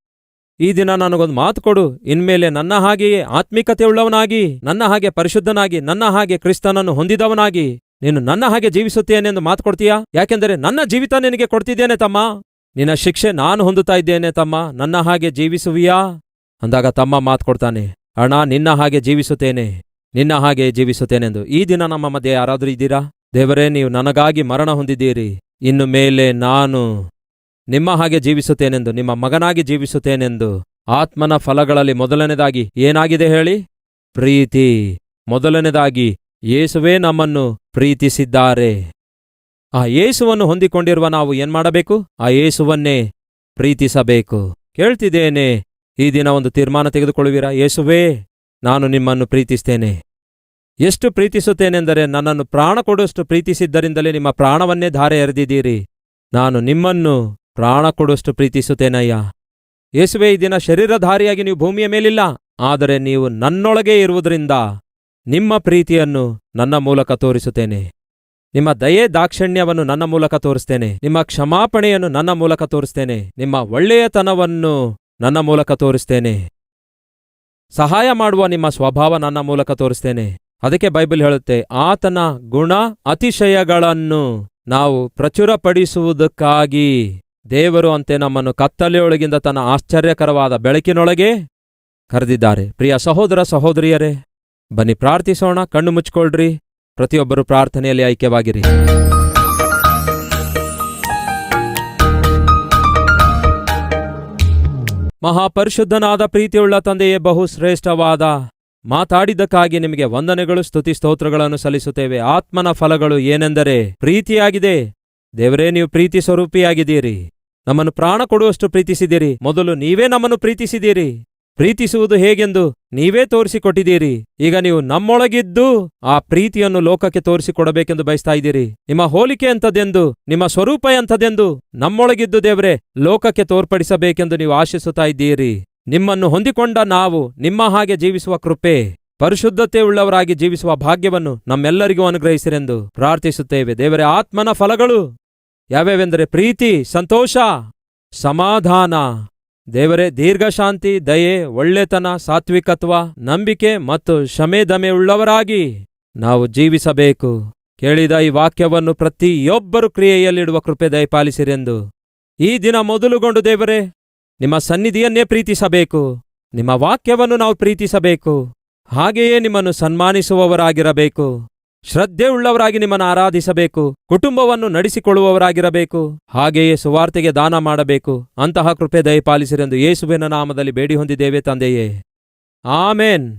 ಈ ದಿನ ನನಗೊಂದು ಮಾತು ಕೊಡು. ಇನ್ಮೇಲೆ ನನ್ನ ಹಾಗೆಯೇ ಆತ್ಮಿಕತೆಯುಳ್ಳವನಾಗಿ, ನನ್ನ ಹಾಗೆ ಪರಿಶುದ್ಧನಾಗಿ, ನನ್ನ ಹಾಗೆ ಕ್ರಿಸ್ತನನ್ನು ಹೊಂದಿದವನಾಗಿ ನೀನು ನನ್ನ ಹಾಗೆ ಜೀವಿಸುತ್ತೇನೆಂದು ಮಾತು ಕೊಡ್ತೀಯಾ? ಯಾಕೆಂದರೆ ನನ್ನ ಜೀವಿತ ನಿನಗೆ ಕೊಡ್ತಿದ್ದೇನೆ, ತಮ್ಮ. ನಿನ್ನ ಶಿಕ್ಷೆ ನಾನು ಹೊಂದುತ್ತಾ ಇದ್ದೇನೆ, ತಮ್ಮ. ನನ್ನ ಹಾಗೆ ಜೀವಿಸುವಿಯಾ? ಅಂದಾಗ ತಮ್ಮ ಮಾತು ಕೊಡ್ತಾನೆ, ಅಣ್ಣ, ನಿನ್ನ ಹಾಗೆ ಜೀವಿಸುತ್ತೇನೆ, ನಿನ್ನ ಹಾಗೆ ಜೀವಿಸುತ್ತೇನೆಂದು ಈ ದಿನ ನಮ್ಮ ಮಧ್ಯೆ ಯಾರಾದರೂ ಇದ್ದೀರಾ? ದೇವರೇ, ನೀವು ನನಗಾಗಿ ಮರಣ ಹೊಂದಿದ್ದೀರಿ. ಇನ್ನು ಮೇಲೆ ನಾನು ನಿಮ್ಮ ಹಾಗೆ ಜೀವಿಸುತ್ತೇನೆಂದು, ನಿಮ್ಮ ಮಗನಾಗಿ ಜೀವಿಸುತ್ತೇನೆಂದು ಆತ್ಮನ ಫಲಗಳಲ್ಲಿ ಮೊದಲನೇದಾಗಿ ಏನಾಗಿದೆ ಹೇಳಿ? ಪ್ರೀತಿ. ಮೊದಲನೇದಾಗಿ ಯೇಸುವೇ ನಮ್ಮನ್ನು ಪ್ರೀತಿಸಿದ್ದಾರೆ. ಆ ಯೇಸುವನ್ನು ಹೊಂದಿಕೊಂಡಿರುವ ನಾವು ಏನ್ಮಾಡಬೇಕು? ಆ ಯೇಸುವನ್ನೇ ಪ್ರೀತಿಸಬೇಕು. ಕೇಳ್ತಿದ್ದೇನೆ ಈ ದಿನ ಒಂದು ತೀರ್ಮಾನ ತೆಗೆದುಕೊಳ್ಳುವಿರಾ? ಯೇಸುವೇ, ನಾನು ನಿಮ್ಮನ್ನು ಪ್ರೀತಿಸ್ತೇನೆ. ಎಷ್ಟು ಪ್ರೀತಿಸುತ್ತೇನೆಂದರೆ ನನ್ನನ್ನು ಪ್ರಾಣ ಕೊಡುವಷ್ಟು ಪ್ರೀತಿಸಿದ್ದರಿಂದಲೇ ನಿಮ್ಮ ಪ್ರಾಣವನ್ನೇ ಧಾರೆ ಎರೆದಿದ್ದೀರಿ. ನಾನು ನಿಮ್ಮನ್ನು ಪ್ರಾಣ ಕೊಡುವಷ್ಟು ಪ್ರೀತಿಸುತ್ತೇನಯ್ಯ. ಯೇಸುವೆ, ಈ ದಿನ ಶರೀರಧಾರಿಯಾಗಿ ನೀವು ಭೂಮಿಯ ಮೇಲಿಲ್ಲ, ಆದರೆ ನೀವು ನನ್ನೊಳಗೆ ಇರುವುದರಿಂದ ನಿಮ್ಮ ಪ್ರೀತಿಯನ್ನು ನನ್ನ ಮೂಲಕ ತೋರಿಸುತ್ತೇನೆ. ನಿಮ್ಮ ದಯೆ ದಾಕ್ಷಿಣ್ಯವನ್ನು ನನ್ನ ಮೂಲಕ ತೋರಿಸ್ತೇನೆ. ನಿಮ್ಮ ಕ್ಷಮಾಪಣೆಯನ್ನು ನನ್ನ ಮೂಲಕ ತೋರಿಸ್ತೇನೆ. ನಿಮ್ಮ ಒಳ್ಳೆಯತನವನ್ನು ನನ್ನ ಮೂಲಕ ತೋರಿಸ್ತೇನೆ. ಸಹಾಯ ಮಾಡುವ ನಿಮ್ಮ ಸ್ವಭಾವ ನನ್ನ ಮೂಲಕ ತೋರಿಸ್ತೇನೆ. ಅದಕ್ಕೆ ಬೈಬಲ್ ಹೇಳುತ್ತೆ, ಆತನ ಗುಣ ಅತಿಶಯಗಳನ್ನು ನಾವು ಪ್ರಚುರಪಡಿಸುವುದಕ್ಕಾಗಿ ದೇವರು ಅಂತೆ ನಮ್ಮನ್ನು ಕತ್ತಲೆಯೊಳಗಿಂದ ತನ್ನ ಆಶ್ಚರ್ಯಕರವಾದ ಬೆಳಕಿನೊಳಗೆ ಕರೆದಿದ್ದಾರೆ. ಪ್ರಿಯ ಸಹೋದರ ಸಹೋದರಿಯರೇ, ಬನ್ನಿ ಪ್ರಾರ್ಥಿಸೋಣ, ಕಣ್ಣು ಮುಚ್ಚಿಕೊಳ್ಳ್ರಿ. ಪ್ರತಿಯೊಬ್ಬರು ಪ್ರಾರ್ಥನೆಯಲ್ಲಿ ಐಕ್ಯವಾಗಿರಿ. ಮಹಾಪರಿಶುದ್ಧನಾದ ಪ್ರೀತಿಯುಳ್ಳ ತಂದೆಯೇ ಬಹು ಶ್ರೇಷ್ಠವಾದ ಮಾತಾಡಿದ್ದಕ್ಕಾಗಿ ನಿಮಗೆ ವಂದನೆಗಳು, ಸ್ತುತಿ, ಸ್ತೋತ್ರಗಳನ್ನು ಸಲ್ಲಿಸುತ್ತೇವೆ. ಆತ್ಮನ ಫಲಗಳು ಏನೆಂದರೆ ಪ್ರೀತಿಯಾಗಿದೆ. ದೇವರೇ, ನೀವು ಪ್ರೀತಿ ಸ್ವರೂಪಿಯಾಗಿದ್ದೀರಿ. ನಮ್ಮನ್ನು ಪ್ರಾಣ ಕೊಡುವಷ್ಟು ಪ್ರೀತಿಸಿದಿರಿ ಮೊದಲು ನೀವೇ ನಮ್ಮನ್ನು ಪ್ರೀತಿಸಿದಿರಿ ಪ್ರೀತಿಸುವುದು ಹೇಗೆಂದು ನೀವೇ ತೋರಿಸಿಕೊಟ್ಟಿದ್ದೀರಿ. ಈಗ ನೀವು ನಮ್ಮೊಳಗಿದ್ದು ಆ ಪ್ರೀತಿಯನ್ನು ಲೋಕಕ್ಕೆ ತೋರಿಸಿಕೊಡಬೇಕೆಂದು ಬಯಸ್ತಾ ಇದ್ದೀರಿ. ನಿಮ್ಮ ಹೋಲಿಕೆ ಅಂತದೆಂದು ನಿಮ್ಮ ಸ್ವರೂಪ ಎಂಥದೆಂದು ನಮ್ಮೊಳಗಿದ್ದು ದೇವರೇ, ಲೋಕಕ್ಕೆ ತೋರ್ಪಡಿಸಬೇಕೆಂದು ನೀವು ಆಶಿಸುತ್ತಾ ಇದ್ದೀರಿ. ನಿಮ್ಮನ್ನು ಹೊಂದಿಕೊಂಡ ನಾವು ನಿಮ್ಮ ಹಾಗೆ ಜೀವಿಸುವ ಕೃಪೆ, ಪರಿಶುದ್ಧತೆ ಉಳ್ಳವರಾಗಿ ಜೀವಿಸುವ ಭಾಗ್ಯವನ್ನು ನಮ್ಮೆಲ್ಲರಿಗೂ ಅನುಗ್ರಹಿಸಿರೆಂದು ಪ್ರಾರ್ಥಿಸುತ್ತೇವೆ. ದೇವರೇ, ಆತ್ಮನ ಫಲಗಳು ಯಾವ್ಯಾವೆಂದರೆ ಪ್ರೀತಿ, ಸಂತೋಷ, ಸಮಾಧಾನ. ದೇವರೇ, ದೀರ್ಘಶಾಂತಿ, ದಯೆ, ಒಳ್ಳೆತನ, ಸಾತ್ವಿಕತ್ವ, ನಂಬಿಕೆ ಮತ್ತು ಶಮೆ ಉಳ್ಳವರಾಗಿ ನಾವು ಜೀವಿಸಬೇಕು. ಕೇಳಿದ ಈ ವಾಕ್ಯವನ್ನು ಪ್ರತಿಯೊಬ್ಬರು ಕ್ರಿಯೆಯಲ್ಲಿಡುವ ಕೃಪೆ ದಯಪಾಲಿಸಿರೆಂದು. ಈ ದಿನ ಮೊದಲುಗೊಂಡು ದೇವರೇ, ನಿಮ್ಮ ಸನ್ನಿಧಿಯನ್ನೇ ಪ್ರೀತಿಸಬೇಕು. ನಿಮ್ಮ ವಾಕ್ಯವನ್ನು ನಾವು ಪ್ರೀತಿಸಬೇಕು. ಹಾಗೆಯೇ ನಿಮ್ಮನ್ನು ಸನ್ಮಾನಿಸುವವರಾಗಿರಬೇಕು. ಶ್ರದ್ಧೆ ಉಳ್ಳವರಾಗಿ ನಿಮ್ಮನ್ನು ಆರಾಧಿಸಬೇಕು, ಕುಟುಂಬವನ್ನು ನಡೆಸಿಕೊಳ್ಳುವವರಾಗಿರಬೇಕು, ಹಾಗೆಯೇ ಸುವಾರ್ತೆಗೆ ದಾನ ಮಾಡಬೇಕು, ಅಂತಹ ಕೃಪೆ ದಯಪಾಲಿಸಿರೆಂದು ಯೇಸುವಿನ ನಾಮದಲ್ಲಿ ಬೇಡಿ ಹೊಂದಿದ್ದೇವೆ ತಂದೆಯೇ. ಆಮೇನ್.